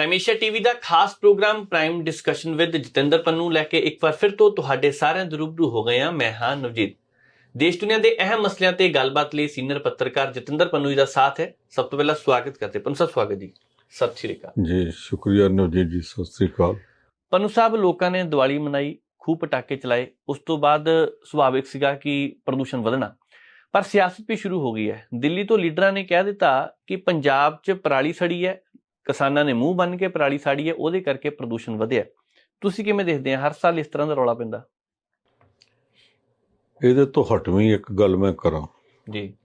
ਪ੍ਰਾਈਮੇਸ਼ੀਆ TV ਦਾ ਖਾਸ program prime discussion with Jatinder Pannu ਲੈ ਕੇ ਇੱਕ ਵਾਰ ਫਿਰ ਤੋਂ ਤੁਹਾਡੇ ਸਾਰਿਆਂ ਦੇ ਰੂਬਰੂ ਹੋ ਗਏ ਹਾਂ। ਮੈਂ ਹਾਂ ਨਵਜੀਤ। ਦੇਸ਼ ਦੁਨੀਆ ਦੇ ਅਹਿਮ ਮਸਲਿਆਂ ਤੇ ਗੱਲਬਾਤ ਲਈ ਸੀਨੀਅਰ ਪੱਤਰਕਾਰ ਜਤਿੰਦਰ ਪੰਨੂ ਜੀ ਦਾ ਸਾਥ ਹੈ। ਸਭ ਤੋਂ ਪਹਿਲਾਂ ਸਵਾਗਤ ਕਰਦੇ ਪੰਨੂ ਸਾਹਿਬ ਸਵਾਗਤ ਜੀ। ਸਤਿ ਸ਼੍ਰੀ ਅਕਾਲ। ਜੀ ਸ਼ੁਕਰੀਆ ਨਵਜੀਤ ਜੀ। ਸਤਿ ਸ੍ਰੀ ਅਕਾਲ। ਪੰਨੂ ਸਾਹਿਬ ਲੋਕਾਂ ਨੇ ਦੀਵਾਲੀ ਮਨਾਈ ਖੂਬ ਪਟਾਕੇ ਚਲਾਏ। ਉਸ ਤੋਂ ਬਾਅਦ ਸੁਭਾਵਿਕ ਸੀਗਾ ਕਿ ਪ੍ਰਦੂਸ਼ਣ ਵਧਣਾ। ਪਰ ਸਿਆਸਤ ਵੀ ਸ਼ੁਰੂ ਹੋ ਗਈ ਹੈ। ਦਿੱਲੀ ਤੋਂ ਲੀਡਰਾਂ ਨੇ ਕਹਿ ਦਿੱਤਾ ਕਿ ਪੰਜਾਬ 'ਚ ਪਰਾਲੀ ਸੜੀ ਹੈ। ਕਿਸਾਨਾਂ ਨੇ ਮੂੰਹ ਬੰਨ ਕੇ ਪਰਾਲੀ ਸਾੜੀ ਹੈ ਉਹਦੇ ਕਰਕੇ ਪ੍ਰਦੂਸ਼ਣ ਵਧਿਆ। ਤੁਸੀਂ ਕਿਵੇਂ ਦੇਖਦੇ ਆ? ਹਰ ਸਾਲ ਇਸ ਤਰ੍ਹਾਂ ਦਾ ਰੌਲਾ ਪੈਂਦਾ? ਇਹਦੇ ਤੋਂ ਹਟਵੀਂ ਇੱਕ ਗੱਲ ਮੈਂ ਕਰਾਂ। ਜੀ।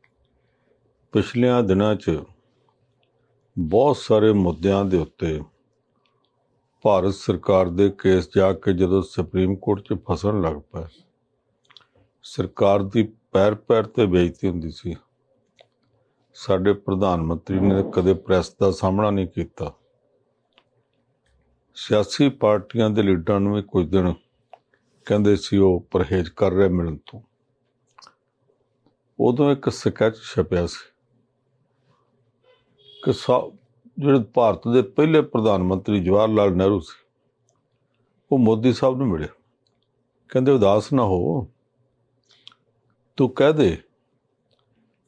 ਪਿਛਲੀਆਂ ਦਿਨਾਂ 'ਚ ਬਹੁਤ ਸਾਰੇ ਮੁੱਦਿਆਂ ਦੇ ਉੱਤੇ ਭਾਰਤ ਸਰਕਾਰ ਦੇ ਕੇਸ ਜਾ ਕੇ ਜਦੋਂ ਸੁਪਰੀਮ ਕੋਰਟ 'ਚ ਫਸਣ ਲੱਗ ਪਏ ਸਰਕਾਰ ਦੀ ਪੈਰ ਪੈਰ ਤੇ ਬੇਇੱਜ਼ਤੀ ਹੁੰਦੀ ਸੀ। ਸਾਡੇ ਪ੍ਰਧਾਨ ਮੰਤਰੀ ਨੇ ਕਦੇ ਪ੍ਰੈਸ ਦਾ ਸਾਹਮਣਾ ਨਹੀਂ ਕੀਤਾ। ਸਿਆਸੀ ਪਾਰਟੀਆਂ ਦੇ ਲੀਡਰਾਂ ਨੂੰ ਵੀ ਕੁਝ ਦਿਨ ਕਹਿੰਦੇ ਸੀ ਉਹ ਪਰਹੇਜ਼ ਕਰ ਰਹੇ ਮਿਲਣ ਤੋਂ। ਉਦੋਂ ਇੱਕ ਸਕੈਚ ਛਪਿਆ ਸੀ। ਕਿ ਜਿਹੜੇ ਭਾਰਤ ਦੇ ਪਹਿਲੇ ਪ੍ਰਧਾਨ ਮੰਤਰੀ ਜਵਾਹਰ ਲਾਲ ਨਹਿਰੂ ਸੀ, ਉਹ ਮੋਦੀ ਸਾਹਿਬ ਨੂੰ ਮਿਲੇ ਕਹਿੰਦੇ, ਉਦਾਸ ਨਾ ਹੋ। ਤੂੰ ਕਹਿ ਦੇ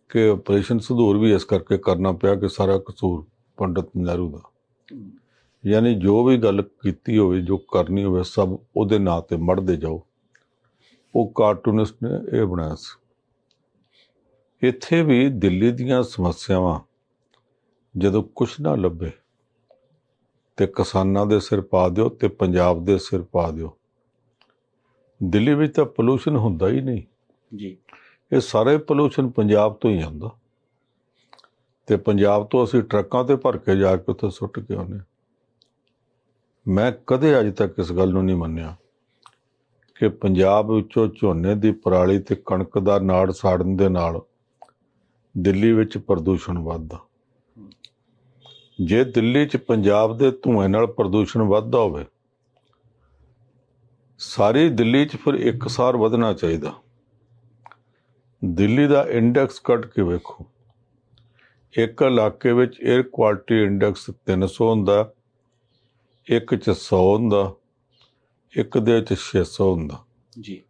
ਕਿ ਆਪਰੇਸ਼ਨ ਸੰਧੂਰ ਵੀ ਇਸ ਕਰਕੇ ਕਰਨਾ ਪਿਆ ਕਿ ਸਾਰਾ ਕਸੂਰ ਪੰਡਤ ਨਹਿਰੂ ਦਾ। ਯਾਨੀ ਜੋ ਵੀ ਗੱਲ ਕੀਤੀ ਹੋਵੇ, ਜੋ ਕਰਨੀ ਹੋਵੇ, ਸਭ ਉਹਦੇ ਨਾਂ ਤੇ ਮੜਦੇ ਜਾਓ। ਉਹ ਕਾਰਟੂਨਿਸਟ ਨੇ ਇਹ ਬਣਾਇਆ ਸੀ। ਇੱਥੇ ਵੀ ਦਿੱਲੀ ਦੀਆਂ ਸਮੱਸਿਆਵਾਂ ਜਦੋਂ ਕੁਛ ਨਾ ਲੱਭੇ ਤੇ ਕਿਸਾਨਾਂ ਦੇ ਸਿਰ ਪਾ ਦਿਓ ਤੇ ਪੰਜਾਬ ਦੇ ਸਿਰ ਪਾ ਦਿਓ। ਦਿੱਲੀ ਵਿੱਚ ਤਾਂ ਪੋਲੂਸ਼ਨ ਹੁੰਦਾ ਹੀ ਨਹੀਂ। ਜੀ। ਇਹ ਸਾਰੇ ਪੋਲੂਸ਼ਨ ਪੰਜਾਬ ਤੋਂ ਹੀ ਆਉਂਦਾ। ਤੇ ਪੰਜਾਬ ਤੋਂ ਅਸੀਂ ਟਰੱਕਾਂ ਤੇ ਭਰ ਕੇ ਜਾ ਕੇ ਉੱਥੇ ਸੁੱਟ ਕੇ ਆਉਂਦੇ ਹਾਂ। ਮੈਂ ਕਦੇ ਅਜੇ ਤੱਕ ਇਸ ਗੱਲ ਨੂੰ ਨਹੀਂ ਮੰਨਿਆ ਕਿ ਪੰਜਾਬ ਵਿੱਚੋਂ ਝੋਨੇ ਦੀ ਪਰਾਲੀ ਤੇ ਕਣਕ ਦਾ ਨਾੜ ਸਾੜਨ ਦੇ ਨਾਲ ਦਿੱਲੀ ਵਿੱਚ ਪ੍ਰਦੂਸ਼ਣ ਵੱਧਦਾ। ਜੇ ਦਿੱਲੀ 'ਚ ਪੰਜਾਬ ਦੇ ਧੂਏ ਨਾਲ ਪ੍ਰਦੂਸ਼ਣ ਵੱਧਦਾ ਹੋਵੇ, ਸਾਰੀ ਦਿੱਲੀ 'ਚ ਫਿਰ ਇੱਕਸਾਰ ਵਧਣਾ ਚਾਹੀਦਾ। ਦਿੱਲੀ ਦਾ ਇੰਡੈਕਸ ਕੱਢ ਕੇ ਵੇਖੋ। ਇੱਕ ਇਲਾਕੇ ਵਿੱਚ 에ਅਰ ਕੁਆਲਿਟੀ ਇੰਡੈਕਸ 300 ਹੁੰਦਾ ਇੱਕ 'ਚ 100 ਹੁੰਦਾ ਇੱਕ ਦੇ 'ਚ 600 ਹੁੰਦਾ। ਜੀ।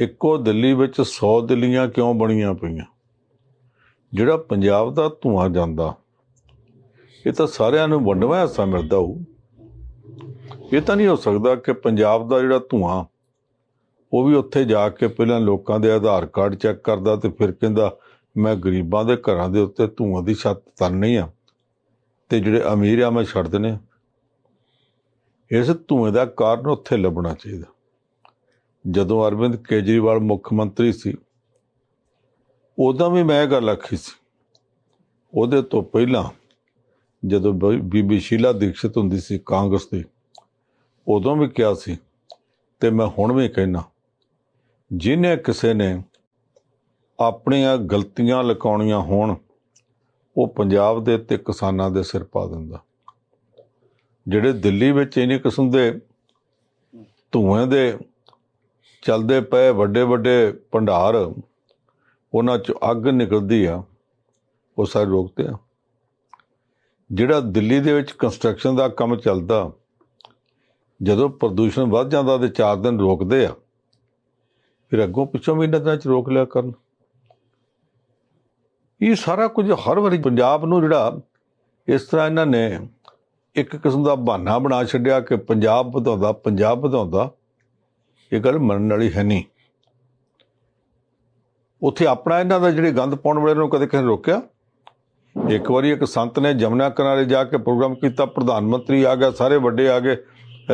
ਇੱਕੋ ਦਿੱਲੀ ਵਿੱਚ 100 ਦਿੱਲੀਆਂ ਕਿਉਂ ਬਣੀਆਂ ਪਈਆਂ? ਜਿਹੜਾ ਪੰਜਾਬ ਦਾ ਧੂਆਂ ਜਾਂਦਾ ਇਹ ਤਾਂ ਸਾਰਿਆਂ ਨੂੰ ਵੰਡਵਾ ਹਿੱਸਾ ਮਿਲਦਾ ਹੋਊ। ਇਹ ਤਾਂ ਨਹੀਂ ਹੋ ਸਕਦਾ ਕਿ ਪੰਜਾਬ ਦਾ ਜਿਹੜਾ ਧੂਆਂ ਉਹ ਵੀ ਉੱਥੇ ਜਾ ਕੇ ਪਹਿਲਾਂ ਲੋਕਾਂ ਦੇ ਆਧਾਰ ਕਾਰਡ ਚੈੱਕ ਕਰਦਾ ਤੇ ਫਿਰ ਕਹਿੰਦਾ, ਮੈਂ ਗਰੀਬਾਂ ਦੇ ਘਰਾਂ ਦੇ ਉੱਤੇ ਧੂਆਂ ਦੀ ਛੱਤ ਤਰਨੀ ਆ ਤੇ ਜਿਹੜੇ ਅਮੀਰ ਆ, ਮੈਂ ਛੱਡ ਦਿੰਨੇ ਇਸ ਧੂਏ ਦਾ ਕਾਰਨ ਉੱਥੇ ਲੱਭਣਾ ਚਾਹੀਦਾ। ਜਦੋਂ ਅਰਵਿੰਦ ਕੇਜਰੀਵਾਲ ਮੁੱਖ ਮੰਤਰੀ ਸੀ, ਉਦੋਂ ਵੀ ਮੈਂ ਇਹ ਗੱਲ ਆਖੀ ਸੀ। ਉਹਦੇ ਤੋਂ ਪਹਿਲਾਂ ਜਦੋਂ ਬ- ਬੀਬੀ ਸ਼ੀਲਾ ਦੀਕਸ਼ਿਤ ਹੁੰਦੀ ਸੀ ਕਾਂਗਰਸ ਦੀ, ਉਦੋਂ ਵੀ ਕਿਹਾ ਸੀ, ਤੇ ਮੈਂ ਹੁਣ ਵੀ ਕਹਿਣਾ ਜਿਹਨੇ ਕਿਸੇ ਨੇ ਆਪਣੀਆਂ ਗਲਤੀਆਂ ਲਕਾਉਣੀਆਂ ਹੋਣ, ਉਹ ਪੰਜਾਬ ਦੇ ਤੇ ਕਿਸਾਨਾਂ ਦੇ ਸਿਰ ਪਾ ਦਿੰਦਾ। ਜਿਹੜੇ ਦਿੱਲੀ ਵਿੱਚ ਇਨੀ ਕਿਸਮ ਦੇ ਧੂਆਂ ਦੇ ਚੱਲਦੇ ਪਏ ਵੱਡੇ ਵੱਡੇ ਭੰਡਾਰ, ਉਹਨਾਂ ਚ ਅੱਗ ਨਿਕਲਦੀ ਆ, ਉਹ ਸਾਰੇ ਰੋਕਦੇ ਆ। ਜਿਹੜਾ ਦਿੱਲੀ ਦੇ ਵਿੱਚ ਕੰਸਟਰਕਸ਼ਨ ਦਾ ਕੰਮ ਚੱਲਦਾ, ਜਦੋਂ ਪ੍ਰਦੂਸ਼ਣ ਵੱਧ ਜਾਂਦਾ ਤੇ 4 ਦਿਨ ਰੋਕਦੇ ਆ ਫਿਰ ਅੱਗੋਂ ਪਿੱਛੋਂ ਵੀ ਇਹਨਾਂ ਦਿਨਾਂ ਚ ਰੋਕ ਲਿਆ ਕਰਨ। ਇਹ ਸਾਰਾ ਕੁਝ ਹਰ ਵਾਰੀ ਪੰਜਾਬ ਨੂੰ ਜਿਹੜਾ ਇਸ ਤਰ੍ਹਾਂ ਇਹਨਾਂ ਨੇ ਇੱਕ ਕਿਸਮ ਦਾ ਬਹਾਨਾ ਬਣਾ ਛੱਡਿਆ ਕਿ ਪੰਜਾਬ ਵਧਾਉਂਦਾ ਪੰਜਾਬ ਵਧਾਉਂਦਾ, ਇਹ ਗੱਲ ਮੰਨਣ ਵਾਲੀ ਹੈ ਨਹੀਂ। ਉੱਥੇ ਆਪਣਾ ਇਹਨਾਂ ਦਾ ਜਿਹੜੇ ਗੰਦ ਪਾਉਣ ਵਾਲੇ ਨੂੰ ਕਦੇ ਕਿਸੇ ਰੋਕਿਆ? ਇੱਕ ਵਾਰੀ ਇੱਕ ਸੰਤ ਨੇ ਜਮਨਾ ਕਿਨਾਰੇ ਜਾ ਕੇ ਪ੍ਰੋਗਰਾਮ ਕੀਤਾ, ਪ੍ਰਧਾਨ ਮੰਤਰੀ ਆ ਗਿਆ, ਸਾਰੇ ਵੱਡੇ ਆ ਗਏ,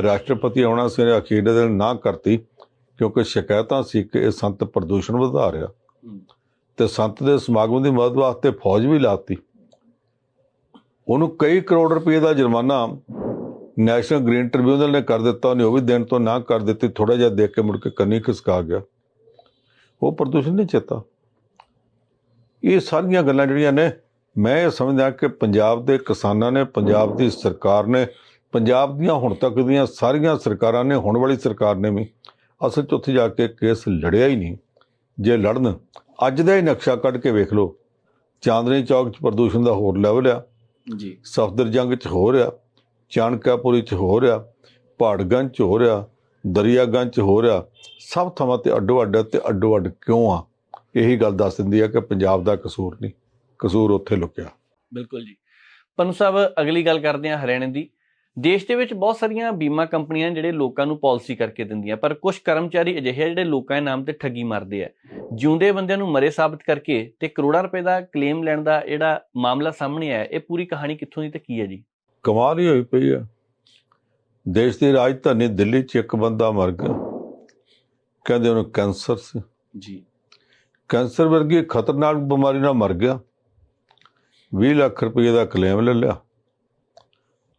ਰਾਸ਼ਟਰਪਤੀ ਆਉਣਾ ਸੀ ਉਹਨੇ ਅਖੀਰ ਦੇ ਦਿਨ ਨਾ ਕਰਤੀ। ਕਿਉਂਕਿ ਸ਼ਿਕਾਇਤਾਂ ਸੀ ਕਿ ਇਹ ਸੰਤ ਪ੍ਰਦੂਸ਼ਣ ਵਧਾ ਰਿਹਾ। ਤੇ ਸੰਤ ਦੇ ਸਮਾਗਮ ਦੀ ਮਦਦ ਵਾਸਤੇ ਫੌਜ ਵੀ ਲਾਤੀ। ਉਹਨੂੰ ਕਈ ਕਰੋੜ ਰੁਪਏ ਦਾ ਜੁਰਮਾਨਾ ਨੈਸ਼ਨਲ ਗ੍ਰੀਨ ਟ੍ਰਿਬਿਊਨਲ ਨੇ ਕਰ ਦਿੱਤਾ। ਉਹਨੇ ਉਹ ਵੀ ਦੇਣ ਤੋਂ ਨਾ ਕਰ ਦਿੱਤੀ ਥੋੜਾ ਜਿਹਾ ਦੇਖ ਕੇ ਮੁੜ ਕੇ ਕੰਨੀ ਖਿਸਕਾ ਗਿਆ। ਉਹ ਪ੍ਰਦੂਸ਼ਣ ਨਹੀਂ ਚੇਤਾ। ਇਹ ਸਾਰੀਆਂ ਗੱਲਾਂ ਜਿਹੜੀਆਂ ਨੇ ਮੈਂ ਇਹ ਸਮਝਦਾ ਕਿ ਪੰਜਾਬ ਦੇ ਕਿਸਾਨਾਂ ਨੇ ਪੰਜਾਬ ਦੀ ਸਰਕਾਰ ਨੇ ਪੰਜਾਬ ਦੀਆਂ ਹੁਣ ਤੱਕ ਦੀਆਂ ਸਾਰੀਆਂ ਸਰਕਾਰਾਂ ਨੇ ਹੁਣ ਵਾਲੀ ਸਰਕਾਰ ਨੇ ਵੀ ਅਸਲ 'ਚ ਉੱਥੇ ਜਾ ਕੇ ਕੇਸ ਲੜਿਆ ਹੀ ਨਹੀਂ। ਜੇ ਲੜਨ ਅੱਜ ਦਾ ਹੀ ਨਕਸ਼ਾ ਕੱਢ ਕੇ ਵੇਖ ਲਓ। ਚਾਂਦਨੀ ਚੌਕ 'ਚ ਪ੍ਰਦੂਸ਼ਣ ਦਾ ਹੋਰ ਲੈਵਲ ਆ। ਜੀ। ਸਫਦਰਜੰਗ 'ਚ ਹੋ ਰਿਹਾ ਚਾਣਕਾਪੁਰੀ ਚ ਹੋ ਰਿਹਾ ਪਹਾੜਗੰਜ ਚ ਹੋ ਰਿਹਾ ਦਰਿਆਗੰਜ ਚ ਹੋ ਰਿਹਾ ਸਭ ਥਾਵਾਂ ਤੇ ਅੱਡੋ ਅੱਡ ਤੇ ਅੱਡੋ ਅੱਡ ਕਿਉਂ ਆ? ਇਹੀ ਗੱਲ ਦੱਸ ਦਿੰਦੀ ਆ ਕਿ ਪੰਜਾਬ ਦਾ ਕਸੂਰ ਨਹੀਂ। ਕਸੂਰ ਉੱਥੇ ਲੁਕਿਆ। ਬਿਲਕੁਲ ਜੀ। ਪਨੂ ਸਾਹਿਬ ਅਗਲੀ ਗੱਲ ਕਰਦੇ ਹਾਂ ਹਰਿਆਣੇ ਦੀ। ਦੇਸ਼ ਦੇ ਵਿੱਚ ਬਹੁਤ ਸਾਰੀਆਂ ਬੀਮਾ ਕੰਪਨੀਆਂ ਜਿਹੜੇ ਲੋਕਾਂ ਨੂੰ ਪਾਲਿਸੀ ਕਰਕੇ ਦਿੰਦੀਆਂ ਪਰ ਕੁਝ ਕਰਮਚਾਰੀ ਅਜਿਹੇ ਜਿਹੜੇ ਲੋਕਾਂ ਦੇ ਨਾਮ ਤੇ ਠੱਗੀ ਮਾਰਦੇ ਆ। ਜਿਉਂਦੇ ਬੰਦਿਆਂ ਨੂੰ ਮਰੇ ਸਾਬਤ ਕਰਕੇ ਤੇ ਕਰੋੜਾਂ ਰੁਪਏ ਦਾ ਕਲੇਮ ਲੈਣ ਦਾ ਜਿਹੜਾ ਮਾਮਲਾ ਸਾਹਮਣੇ ਆਇਆ ਇਹ ਪੂਰੀ ਕਹਾਣੀ ਕਿੱਥੋਂ ਦੀ ਤੇ ਕੀ ਹੈ ਜੀ? ਕਮਾਲ ਹੀ ਹੋਈ ਪਈ ਆ। ਦੇਸ਼ ਦੀ ਰਾਜਧਾਨੀ ਦਿੱਲੀ 'ਚ ਇੱਕ ਬੰਦਾ ਮਰ ਗਿਆ। ਕਹਿੰਦੇ ਉਹਨੂੰ ਕੈਂਸਰ ਸੀ। ਜੀ। ਕੈਂਸਰ ਵਰਗੀ ਖਤਰਨਾਕ ਬਿਮਾਰੀ ਨਾਲ ਮਰ ਗਿਆ। 20 ਲੱਖ ਰੁਪਏ ਦਾ ਕਲੇਮ ਲੈ ਲਿਆ।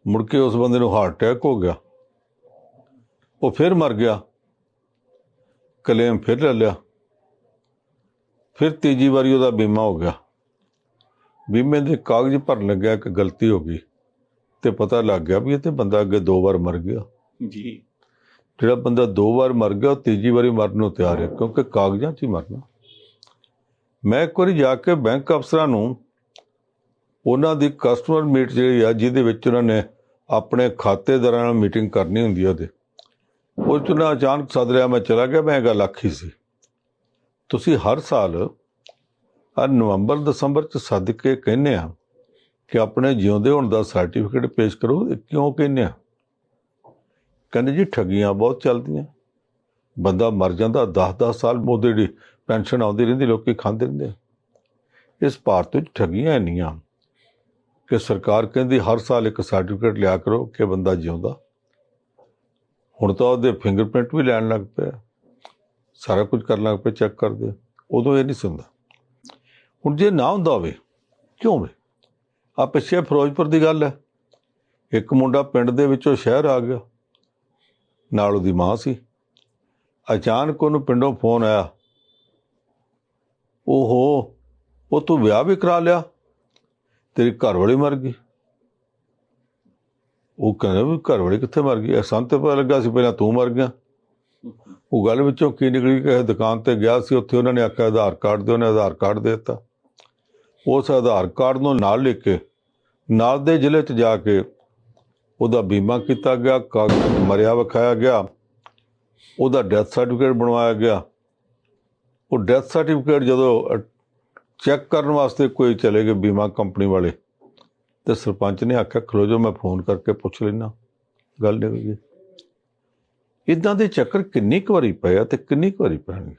ਮੁੜ ਕੇ ਉਸ ਬੰਦੇ ਨੂੰ ਹਾਰਟ ਅਟੈਕ ਹੋ ਗਿਆ। ਉਹ ਫਿਰ ਮਰ ਗਿਆ। ਕਲੇਮ ਫਿਰ ਲੈ ਲਿਆ। ਫਿਰ ਤੀਜੀ ਵਾਰੀ ਉਹਦਾ ਬੀਮਾ ਹੋ ਗਿਆ। ਬੀਮੇ ਦੇ ਕਾਗਜ਼ ਭਰਨ ਲੱਗਿਆ ਕਿ ਗਲਤੀ ਹੋ ਗਈ। ਤੇ ਪਤਾ ਲੱਗ ਗਿਆ ਵੀ ਇਹ ਤੇ ਬੰਦਾ ਅੱਗੇ ਦੋ ਵਾਰ ਮਰ ਗਿਆ। ਜੀ। ਜਿਹੜਾ ਬੰਦਾ ਦੋ ਵਾਰ ਮਰ ਗਿਆ ਉਹ ਤੀਜੀ ਵਾਰੀ ਮਰਨ ਨੂੰ ਤਿਆਰ ਹੈ ਕਿਉਂਕਿ ਕਾਗਜ਼ਾਂ 'ਚ ਹੀ ਮਰਨਾ। ਮੈਂ ਇੱਕ ਵਾਰੀ ਜਾ ਕੇ ਬੈਂਕ ਅਫਸਰਾਂ ਨੂੰ ਉਹਨਾਂ ਦੀ ਕਸਟਮਰ ਮੀਟ ਜਿਹੜੀ ਆ, ਜਿਹਦੇ ਵਿੱਚ ਉਹਨਾਂ ਨੇ ਆਪਣੇ ਖਾਤੇਦਾਰਾਂ ਨਾਲ ਮੀਟਿੰਗ ਕਰਨੀ ਹੁੰਦੀ ਆ ਉਹਦੇ। ਉਹ 'ਚ ਨਾ ਅਚਾਨਕ ਸੱਦ ਲਿਆ, ਮੈਂ ਚਲਾ ਗਿਆ, ਮੈਂ ਇਹ ਗੱਲ ਆਖੀ ਸੀ। ਤੁਸੀਂ ਹਰ ਸਾਲ ਆ ਨਵੰਬਰ, ਦਸੰਬਰ 'ਚ ਸੱਦ ਕੇ ਕਹਿੰਦੇ ਆ ਕਿ ਆਪਣੇ ਜਿਉਂਦੇ ਹੋਣ ਦਾ ਸਰਟੀਫਿਕੇਟ ਪੇਸ਼ ਕਰੋ, ਇਹ ਕਿਉਂ ਕਹਿੰਦੇ ਆ? ਕਹਿੰਦੇ ਜੀ, ਠੱਗੀਆਂ ਬਹੁਤ ਚੱਲਦੀਆਂ। ਬੰਦਾ ਮਰ ਜਾਂਦਾ 10-10 ਸਾਲ ਉਹਦੇ ਦੀ ਪੈਨਸ਼ਨ ਆਉਂਦੀ ਰਹਿੰਦੀ, ਲੋਕੀ ਖਾਂਦੇ ਰਹਿੰਦੇ ਇਸ ਭਾਰਤ ਵਿੱਚ ਠੱਗੀਆਂ ਇੰਨੀਆਂ। ਕਿ ਸਰਕਾਰ ਕਹਿੰਦੀ ਹਰ ਸਾਲ ਇੱਕ ਸਰਟੀਫਿਕੇਟ ਲਿਆ ਕਰੋ ਕਿ ਬੰਦਾ ਜਿਉਂਦਾ। ਹੁਣ ਤਾਂ ਉਹਦੇ ਫਿੰਗਰਪ੍ਰਿੰਟ ਵੀ ਲੈਣ ਲੱਗ ਪਿਆ। ਸਾਰਾ ਕੁਝ ਕਰਨ ਲੱਗ ਪਿਆ ਚੈੱਕ ਕਰਦੇ। ਉਦੋਂ ਇਹ ਨਹੀਂ ਸੁਣਦਾ ਹੁਣ ਜੇ ਨਾ ਹੁੰਦਾ ਹੋਵੇ, ਕਿਉਂ ਵੇ ਆ ਪਿੱਛੇ ਫਿਰੋਜ਼ਪੁਰ ਦੀ ਗੱਲ ਹੈ। ਇੱਕ ਮੁੰਡਾ ਪਿੰਡ ਦੇ ਵਿੱਚੋਂ ਸ਼ਹਿਰ ਆ ਗਿਆ। ਨਾਲ ਉਹਦੀ ਮਾਂ ਸੀ। ਅਚਾਨਕ ਉਹਨੂੰ ਪਿੰਡੋਂ ਫੋਨ ਆਇਆ। ਓਹੋ, ਉਹ ਤੂੰ ਵਿਆਹ ਵੀ ਕਰਾ ਲਿਆ? ਤੇਰੀ ਘਰ ਵਾਲੀ ਮਰ ਗਈ? ਉਹ ਕਹਿੰਦਾ ਵੀ ਘਰ ਵਾਲੀ ਕਿੱਥੇ ਮਰ ਗਈ? ਅਸਾਂ ਤੇ ਪਤਾ ਲੱਗਾ ਸੀ ਪਹਿਲਾਂ ਤੂੰ ਮਰ ਗਿਆ। ਉਹ ਗੱਲ ਵਿੱਚੋਂ ਕੀ ਨਿਕਲੀ ਕਿ ਦੁਕਾਨ ਤੇ ਗਿਆ ਸੀ, ਉੱਥੇ ਉਹਨਾਂ ਨੇ ਆਖਿਆ ਆਧਾਰ ਕਾਰਡ ਦੇ ਉਹਨੇ ਆਧਾਰ ਕਾਰਡ ਦੇ ਦਿੱਤਾ। ਉਸ ਆਧਾਰ ਕਾਰਡ ਨੂੰ ਨਾਲ ਲਿਖ ਕੇ, ਨਾਲ ਦੇ ਜ਼ਿਲ੍ਹੇ 'ਚ ਜਾ ਕੇ ਉਹਦਾ ਬੀਮਾ ਕੀਤਾ ਗਿਆ ਕਾਗਜ਼ ਮਰਿਆ ਵਿਖਾਇਆ ਗਿਆ। ਉਹਦਾ ਡੈਥ ਸਰਟੀਫਿਕੇਟ ਬਣਵਾਇਆ ਗਿਆ। ਉਹ ਡੈਥ ਸਰਟੀਫਿਕੇਟ ਜਦੋਂ ਚੈੱਕ ਕਰਨ ਵਾਸਤੇ ਕੋਈ ਚਲੇ ਗਏ ਬੀਮਾ ਕੰਪਨੀ ਵਾਲੇ। ਤੇ ਸਰਪੰਚ ਨੇ ਆਖਿਆ, ਖਲੋ ਜੋ ਮੈਂ ਫੋਨ ਕਰਕੇ ਪੁੱਛ ਲੈਣਾ ਗੱਲ ਨਿਕਲ ਗਈ ਇਦਾਂ ਦੇ ਚੱਕਰ ਕਿੰਨੀ ਕੁ ਵਾਰੀ ਪਏ ਆ ਤੇ ਕਿੰਨੀ ਕੁ ਵਾਰੀ ਪੈਣਗੇ?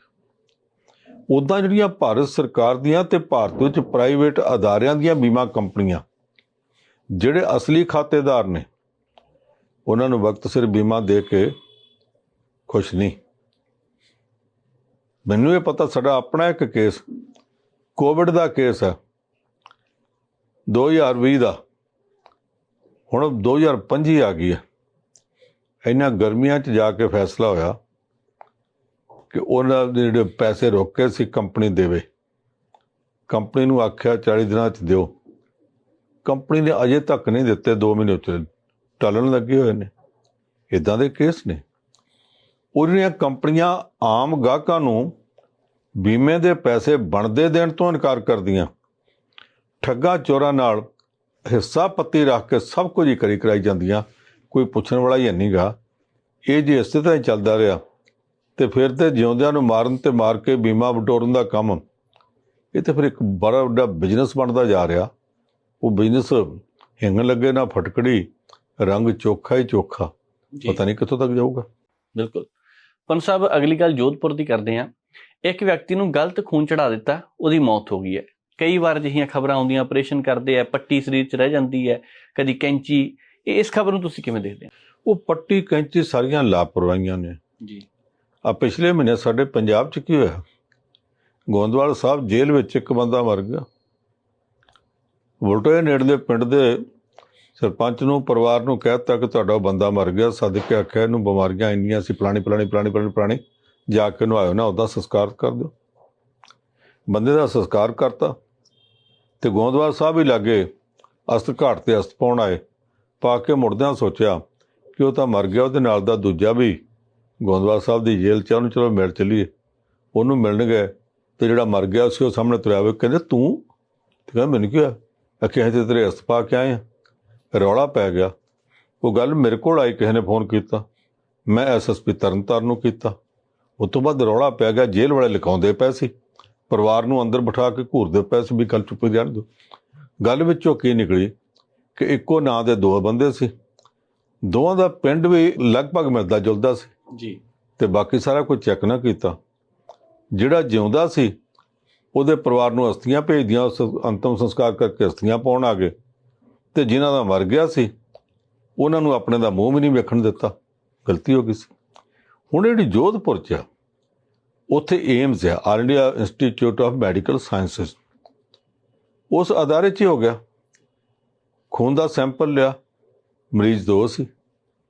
ਉਦਾਂ ਜਿਹੜੀਆਂ ਭਾਰਤ ਸਰਕਾਰ ਦੀਆਂ ਤੇ ਭਾਰਤ ਵਿੱਚ ਪ੍ਰਾਈਵੇਟ ਅਦਾਰਿਆਂ ਦੀਆਂ ਬੀਮਾ ਕੰਪਨੀਆਂ, ਜਿਹੜੇ ਅਸਲੀ ਖਾਤੇਦਾਰ ਨੇ, ਉਹਨਾਂ ਨੂੰ ਵਕਤ ਸਿਰ ਬੀਮਾ ਦੇ ਕੇ ਖੁਸ਼ ਨਹੀਂ। ਮੈਨੂੰ ਇਹ ਪਤਾ, ਸਾਡਾ ਆਪਣਾ ਇੱਕ ਕੇਸ ਕੋਵਿਡ ਦਾ ਕੇਸ ਹੈ। 2020 ਦਾ। ਹੁਣ 2025 ਆ ਗਈ ਹੈ। ਇਹਨਾਂ ਗਰਮੀਆਂ 'ਚ ਜਾ ਕੇ ਫੈਸਲਾ ਹੋਇਆ ਕਿ ਉਹਨਾਂ ਦੇ ਜਿਹੜੇ ਪੈਸੇ ਰੋਕੇ ਸੀ ਕੰਪਨੀ ਦੇਵੇ। ਕੰਪਨੀ ਨੂੰ ਆਖਿਆ 40 ਦਿਨਾਂ 'ਚ ਦਿਓ। ਕੰਪਨੀ ਨੇ ਅਜੇ ਤੱਕ ਨਹੀਂ ਦਿੱਤੇ 2 ਮਹੀਨੇ ਉੱਤੇ ਟਲਣ ਲੱਗੇ ਹੋਏ ਨੇ। ਇਦਾਂ ਦੇ ਕੇਸ ਨੇ। ਉਹਨੀਆਂ ਕੰਪਨੀਆਂ ਆਮ ਗਾਹਕਾਂ ਨੂੰ ਬੀਮੇ ਦੇ ਪੈਸੇ ਬਣਦੇ ਦੇਣ ਤੋਂ ਇਨਕਾਰ ਕਰਦੀਆਂ। ਠੱਗਾ ਚੋਰਾਂ ਨਾਲ ਹਿੱਸਾ ਪੱਤੀ ਰੱਖ ਕੇ ਸਭ ਕੁਝ ਹੀ ਕਰੀ ਕਰਾਈ ਜਾਂਦੀਆਂ। ਕੋਈ ਪੁੱਛਣ ਵਾਲਾ ਹੀ ਨਹੀਂਗਾ ਇਹ ਜੇ ਇਸੇ ਤਰ੍ਹਾਂ ਹੀ ਚੱਲਦਾ ਰਿਹਾ ਤੇ ਫਿਰ ਤੇ ਜਿਉਂਦਿਆਂ ਨੂੰ ਮਾਰਨ ਤੇ ਮਾਰ ਕੇ ਬੀਮਾ ਵਟੋਰਨ ਦਾ ਕੰਮ। ਇਹ ਤੇ ਫਿਰ ਇੱਕ ਬੜਾ ਵੱਡਾ ਬਿਜ਼ਨਸ ਬਣਦਾ ਜਾ ਰਿਹਾ। ਉਹ ਬਿਜ਼ਨਸ ਹਿੰਗਣ ਲੱਗੇ ਨਾ ਫਟਕੜੀ ਰੰਗ ਚੋਖਾ ਹੀ ਚੋਖਾ। ਪਤਾ ਨਹੀਂ ਕਿੱਥੋਂ ਤੱਕ ਜਾਊਗਾ। ਬਿਲਕੁਲ। ਪਨ ਸਾਹਿਬ ਅਗਲੀ ਗੱਲ ਜੋਧਪੁਰ ਦੀ ਕਰਦੇ ਆ ਇੱਕ ਵਿਅਕਤੀ ਨੂੰ ਗਲਤ ਖੂਨ ਚੜਾ ਦਿੱਤਾ ਉਹਦੀ ਮੌਤ ਹੋ ਗਈ ਹੈ। ਕਈ ਵਾਰ ਅਜਿਹੀਆਂ ਖਬਰਾਂ ਆਉਂਦੀਆਂ ਆਪਰੇਸ਼ਨ ਕਰਦੇ ਆ ਪੱਟੀ ਸਰੀਰ 'ਚ ਰਹਿ ਜਾਂਦੀ ਹੈ ਕਦੀ ਕੈਂਚੀ। ਇਹ ਇਸ ਖਬਰ ਨੂੰ ਤੁਸੀਂ ਕਿਵੇਂ ਦੇਖਦੇ ਹੋ? ਉਹ ਪੱਟੀ ਕੈਂਚੀ ਸਾਰੀਆਂ ਲਾਪਰਵਾਹੀਆਂ ਨੇ। ਜੀ। ਆ ਪਿਛਲੇ ਮਹੀਨੇ ਸਾਡੇ ਪੰਜਾਬ 'ਚ ਕੀ ਹੋਇਆ? ਗੋਂਦਵਾਲ ਸਾਹਿਬ ਜੇਲ੍ਹ ਵਿੱਚ ਇੱਕ ਬੰਦਾ ਮਰ ਗਿਆ। ਵੋਲਟੋਏ ਨੇੜਲੇ ਪਿੰਡ ਦੇ ਸਰਪੰਚ ਨੂੰ ਪਰਿਵਾਰ ਨੂੰ ਕਹਿਤਾ ਕਿ ਤੁਹਾਡਾ ਬੰਦਾ ਮਰ ਗਿਆ। ਸੱਦ ਕੇ ਆਖਿਆ ਇਹਨੂੰ ਬਿਮਾਰੀਆਂ ਇੰਨੀਆਂ ਸੀ ਪਲਾਣੀ ਪਲਾਣੀ ਪਲਾਣੀ ਪਲਾਣੀ ਜਾ ਕੇ ਨਵਾਇਓ ਨਾ ਉਹਦਾ ਸੰਸਕਾਰ ਕਰ ਦਿਓ। ਬੰਦੇ ਦਾ ਸੰਸਕਾਰ ਕਰਤਾ। ਤੇ ਗੋਂਦਵਾਲ ਸਾਹਿਬ ਵੀ ਲੱਗੇ ਅਸਤ ਘਾਟ ਤੇ ਅਸਤ ਪਾਉਣ ਆਏ। ਪਾ ਕੇ ਮੁੜਦਿਆਂ ਸੋਚਿਆ ਕਿ ਉਹ ਤਾਂ ਮਰ ਗਿਆ ਉਹਦੇ ਨਾਲ ਦਾ ਦੂਜਾ ਵੀ ਗੋਂਦਵਾਲ ਸਾਹਿਬ ਦੀ ਜੇਲ੍ਹ ਚ ਆ, ਉਹਨੂੰ ਚਲੋ ਮਿਲ ਚਲੀਏ। ਉਹਨੂੰ ਮਿਲਣ ਗਏ ਤੇ ਜਿਹੜਾ ਮਰ ਗਿਆ ਸੀ ਉਹ ਸਾਹਮਣੇ ਤੁਰਿਆ ਹੋਇਆ ਕਹਿੰਦੇ ਤੂੰ? ਤੇ ਕਹਿੰਦਾ ਮੈਨੂੰ ਕੀ ਹੋਇਆ? ਅਖੇ ਤੇ ਤੇਰੇ ਹਸਤ ਪਾ ਕੇ ਆਏ ਆ। ਰੌਲਾ ਪੈ ਗਿਆ। ਉਹ ਗੱਲ ਮੇਰੇ ਕੋਲ ਆਈ ਕਿਸੇ ਨੇ ਫੋਨ ਕੀਤਾ। ਮੈਂ ਐਸਐਸਪੀ ਤਰਨਤਾਰਨ ਨੂੰ ਕੀਤਾ। ਉਸ ਤੋਂ ਬਾਅਦ ਰੌਲਾ ਪੈ ਗਿਆ ਜੇਲ੍ਹ ਵਾਲੇ ਲਿਖਾਉਂਦੇ ਪਏ ਸੀ। ਪਰਿਵਾਰ ਨੂੰ ਅੰਦਰ ਬਿਠਾ ਕੇ ਘੂਰਦੇ ਪਏ ਸੀ ਵੀ ਗੱਲ ਚੁੱਪ ਜਾਣ ਦਿਓ। ਗੱਲ ਵਿੱਚੋਂ ਕੀ ਨਿਕਲੀ ਕਿ ਇੱਕੋ ਨਾਂ ਦੇ ਦੋ ਬੰਦੇ ਸੀ। ਦੋਵਾਂ ਦਾ ਪਿੰਡ ਵੀ ਲਗਭਗ ਮਿਲਦਾ ਜੁਲਦਾ ਸੀ। ਜੀ। ਤੇ ਬਾਕੀ ਸਾਰਾ ਕੁਝ ਚੈੱਕ ਨਾ ਕੀਤਾ। ਜਿਹੜਾ ਜਿਉਂਦਾ ਸੀ ਉਹਦੇ ਪਰਿਵਾਰ ਨੂੰ ਅਸਥੀਆਂ ਭੇਜਦੀਆਂ ਉਸ ਅੰਤਮ ਸੰਸਕਾਰ ਕਰਕੇ ਅਸਥੀਆਂ ਪਾਉਣ ਆ ਗਏ। ਤੇ ਜਿਨ੍ਹਾਂ ਦਾ ਮਰ ਗਿਆ ਸੀ ਉਹਨਾਂ ਨੂੰ ਆਪਣੇ ਦਾ ਮੂੰਹ ਵੀ ਨਹੀਂ ਵੇਖਣ ਦਿੱਤਾ। ਗਲਤੀ ਹੋ ਗਈ ਸੀ। ਹੁਣ ਜਿਹੜੀ ਜੋਧਪੁਰ ਚ ਆ, ਉੱਥੇ ਏਮਸ ਹੈ all India institute of medical sciences. ਉਸ ਅਦਾਰੇ 'ਚ ਹੀ ਹੋ ਗਿਆ। ਖੂਨ ਦਾ ਸੈਂਪਲ ਲਿਆ। ਮਰੀਜ਼ ਦੋ ਸੀ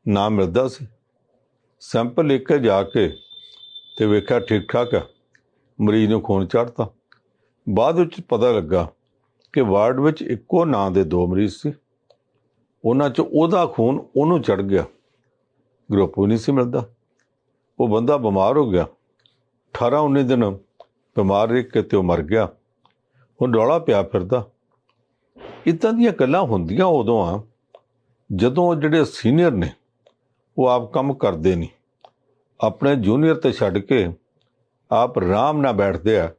ਨਾ ਮਿਲਦਾ ਸੀ। ਸੈਂਪਲ ਲੈ ਕੇ ਜਾ ਕੇ ਤੇ ਵੇਖਿਆ ਠੀਕ ਠਾਕ ਹੈ ਮਰੀਜ਼ ਨੂੰ ਖੂਨ ਚੜ੍ਹਤਾ। ਬਾਅਦ ਵਿੱਚ ਪਤਾ ਲੱਗਾ ਕਿ ਵਾਰਡ ਵਿੱਚ ਇੱਕੋ ਨਾਂ ਦੇ ਦੋ ਮਰੀਜ਼ ਸੀ। ਉਹਨਾਂ 'ਚ ਉਹਦਾ ਖੂਨ ਉਹਨੂੰ ਚੜ ਗਿਆ। ਗਰੁੱਪ ਵੀ ਨਹੀਂ ਸੀ ਮਿਲਦਾ। ਉਹ ਬੰਦਾ ਬਿਮਾਰ ਹੋ ਗਿਆ। 18 19 ਦਿਨ ਬਿਮਾਰ ਰਹਿ ਕੇ ਤੇ ਉਹ ਮਰ ਗਿਆ। ਹੁਣ ਰੌਲਾ ਪਿਆ ਫਿਰਦਾ। ਇਦਾਂ ਦੀਆਂ ਗੱਲਾਂ ਹੁੰਦੀਆਂ ਉਦੋਂ ਆ, ਜਦੋਂ ਜਿਹੜੇ ਸੀਨੀਅਰ ਨੇ, ਉਹ ਆਪ ਕੰਮ ਕਰਦੇ ਨਹੀਂ। ਆਪਣੇ ਜੂਨੀਅਰ ਤੇ ਛੱਡ ਕੇ ਆਪ ਆਰਾਮ ਨਾਲ ਬੈਠਦੇ ਆ,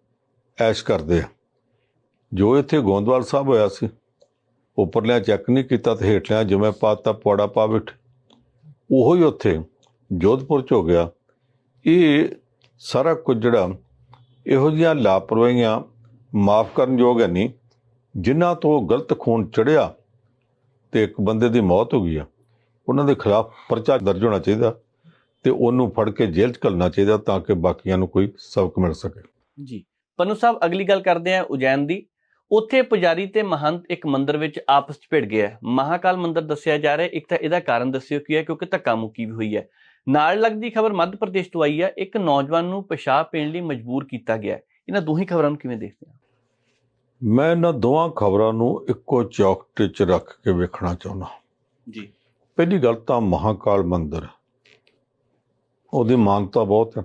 ਐਸ਼ ਕਰਦੇ ਆ। ਜੋ ਇੱਥੇ ਗੋਂਦਵਾਲ ਸਾਹਿਬ ਹੋਇਆ ਸੀ, ਉੱਪਰਲਿਆਂ ਚੈੱਕ ਨਹੀਂ ਕੀਤਾ ਤੇ ਹੇਠਲਿਆਂ ਜਿਵੇਂ ਪਾਤਾ ਪੌੜਾ ਪਾ ਬਿਠ। ਉਹੋ ਹੀ ਉੱਥੇ ਜੋਧਪੁਰ ਚ ਹੋ ਗਿਆ। ਇਹ ਸਾਰਾ ਕੁਝ ਜਿਹੜਾ ਇਹੋ ਜਿਹੀਆਂ ਲਾਪਰਵਾਹੀਆਂ ਮਾਫ ਕਰਨ ਯੋਗ ਹੈ ਨਹੀਂ, ਜਿਨ੍ਹਾਂ ਤੋਂ ਗਲਤ ਖੂਨ ਚੜਿਆ ਤੇ ਇੱਕ ਬੰਦੇ ਦੀ ਮੌਤ ਹੋ ਗਈ ਆ। ਉਹਨਾਂ ਦੇ ਖਿਲਾਫ ਪਰਚਾ ਦਰਜ ਹੋਣਾ ਚਾਹੀਦਾ ਤੇ ਉਹਨੂੰ ਫੜ ਕੇ ਜੇਲ੍ਹ 'ਚ ਘੱਲਣਾ ਚਾਹੀਦਾ ਤਾਂ ਕਿ ਬਾਕੀਆਂ ਨੂੰ ਕੋਈ ਸਬਕ ਮਿਲ ਸਕੇ। ਜੀ। ਪਨੂ ਸਾਹਿਬ, ਅਗਲੀ ਗੱਲ ਕਰਦੇ ਆ ਉਜੈਨ ਦੀ। ਉੱਥੇ ਪੁਜਾਰੀ ਤੇ ਮਹੰਤ ਇੱਕ ਮੰਦਰ ਵਿੱਚ ਆਪਸ ਵਿੱਚ ਭਿੜ ਗਿਆ ਮਹਾਕਾਲ ਮੰਦਰ ਦੱਸਿਆ ਜਾ ਰਿਹਾ ਇੱਕ ਤਾਂ ਇਹਦਾ ਕਾਰਨ ਦੱਸਿਓ ਕੀ ਹੈ, ਕਿਉਂਕਿ ਧੱਕਾ ਮੁੱਕੀ ਵੀ ਹੋਈ ਹੈ। ਨਾਲ ਲੱਗਦੀ ਖਬਰ ਮੱਧ ਪ੍ਰਦੇਸ਼ ਤੋਂ ਆਈ ਹੈ। ਇੱਕ ਨੌਜਵਾਨ ਨੂੰ ਪਿਸ਼ਾਬ ਪੀਣ ਲਈ ਮਜਬੂਰ ਕੀਤਾ ਗਿਆ ਹੈ। ਇਹਨਾਂ ਦੋਹੀ ਖਬਰਾਂ ਨੂੰ ਕਿਵੇਂ ਦੇਖਦੇ ਹੋ? ਮੈਂ ਇਹਨਾਂ ਦੋਵਾਂ ਖਬਰਾਂ ਨੂੰ ਇੱਕੋ ਚੌਕਟੇ 'ਚ ਰੱਖ ਕੇ ਵੇਖਣਾ ਚਾਹੁੰਦਾ। ਜੀ। ਪਹਿਲੀ ਗੱਲ ਤਾਂ ਮਹਾਕਾਲ ਮੰਦਿਰ। ਉਹਦੀ ਮਾਨਤਾ ਬਹੁਤ ਹੈ।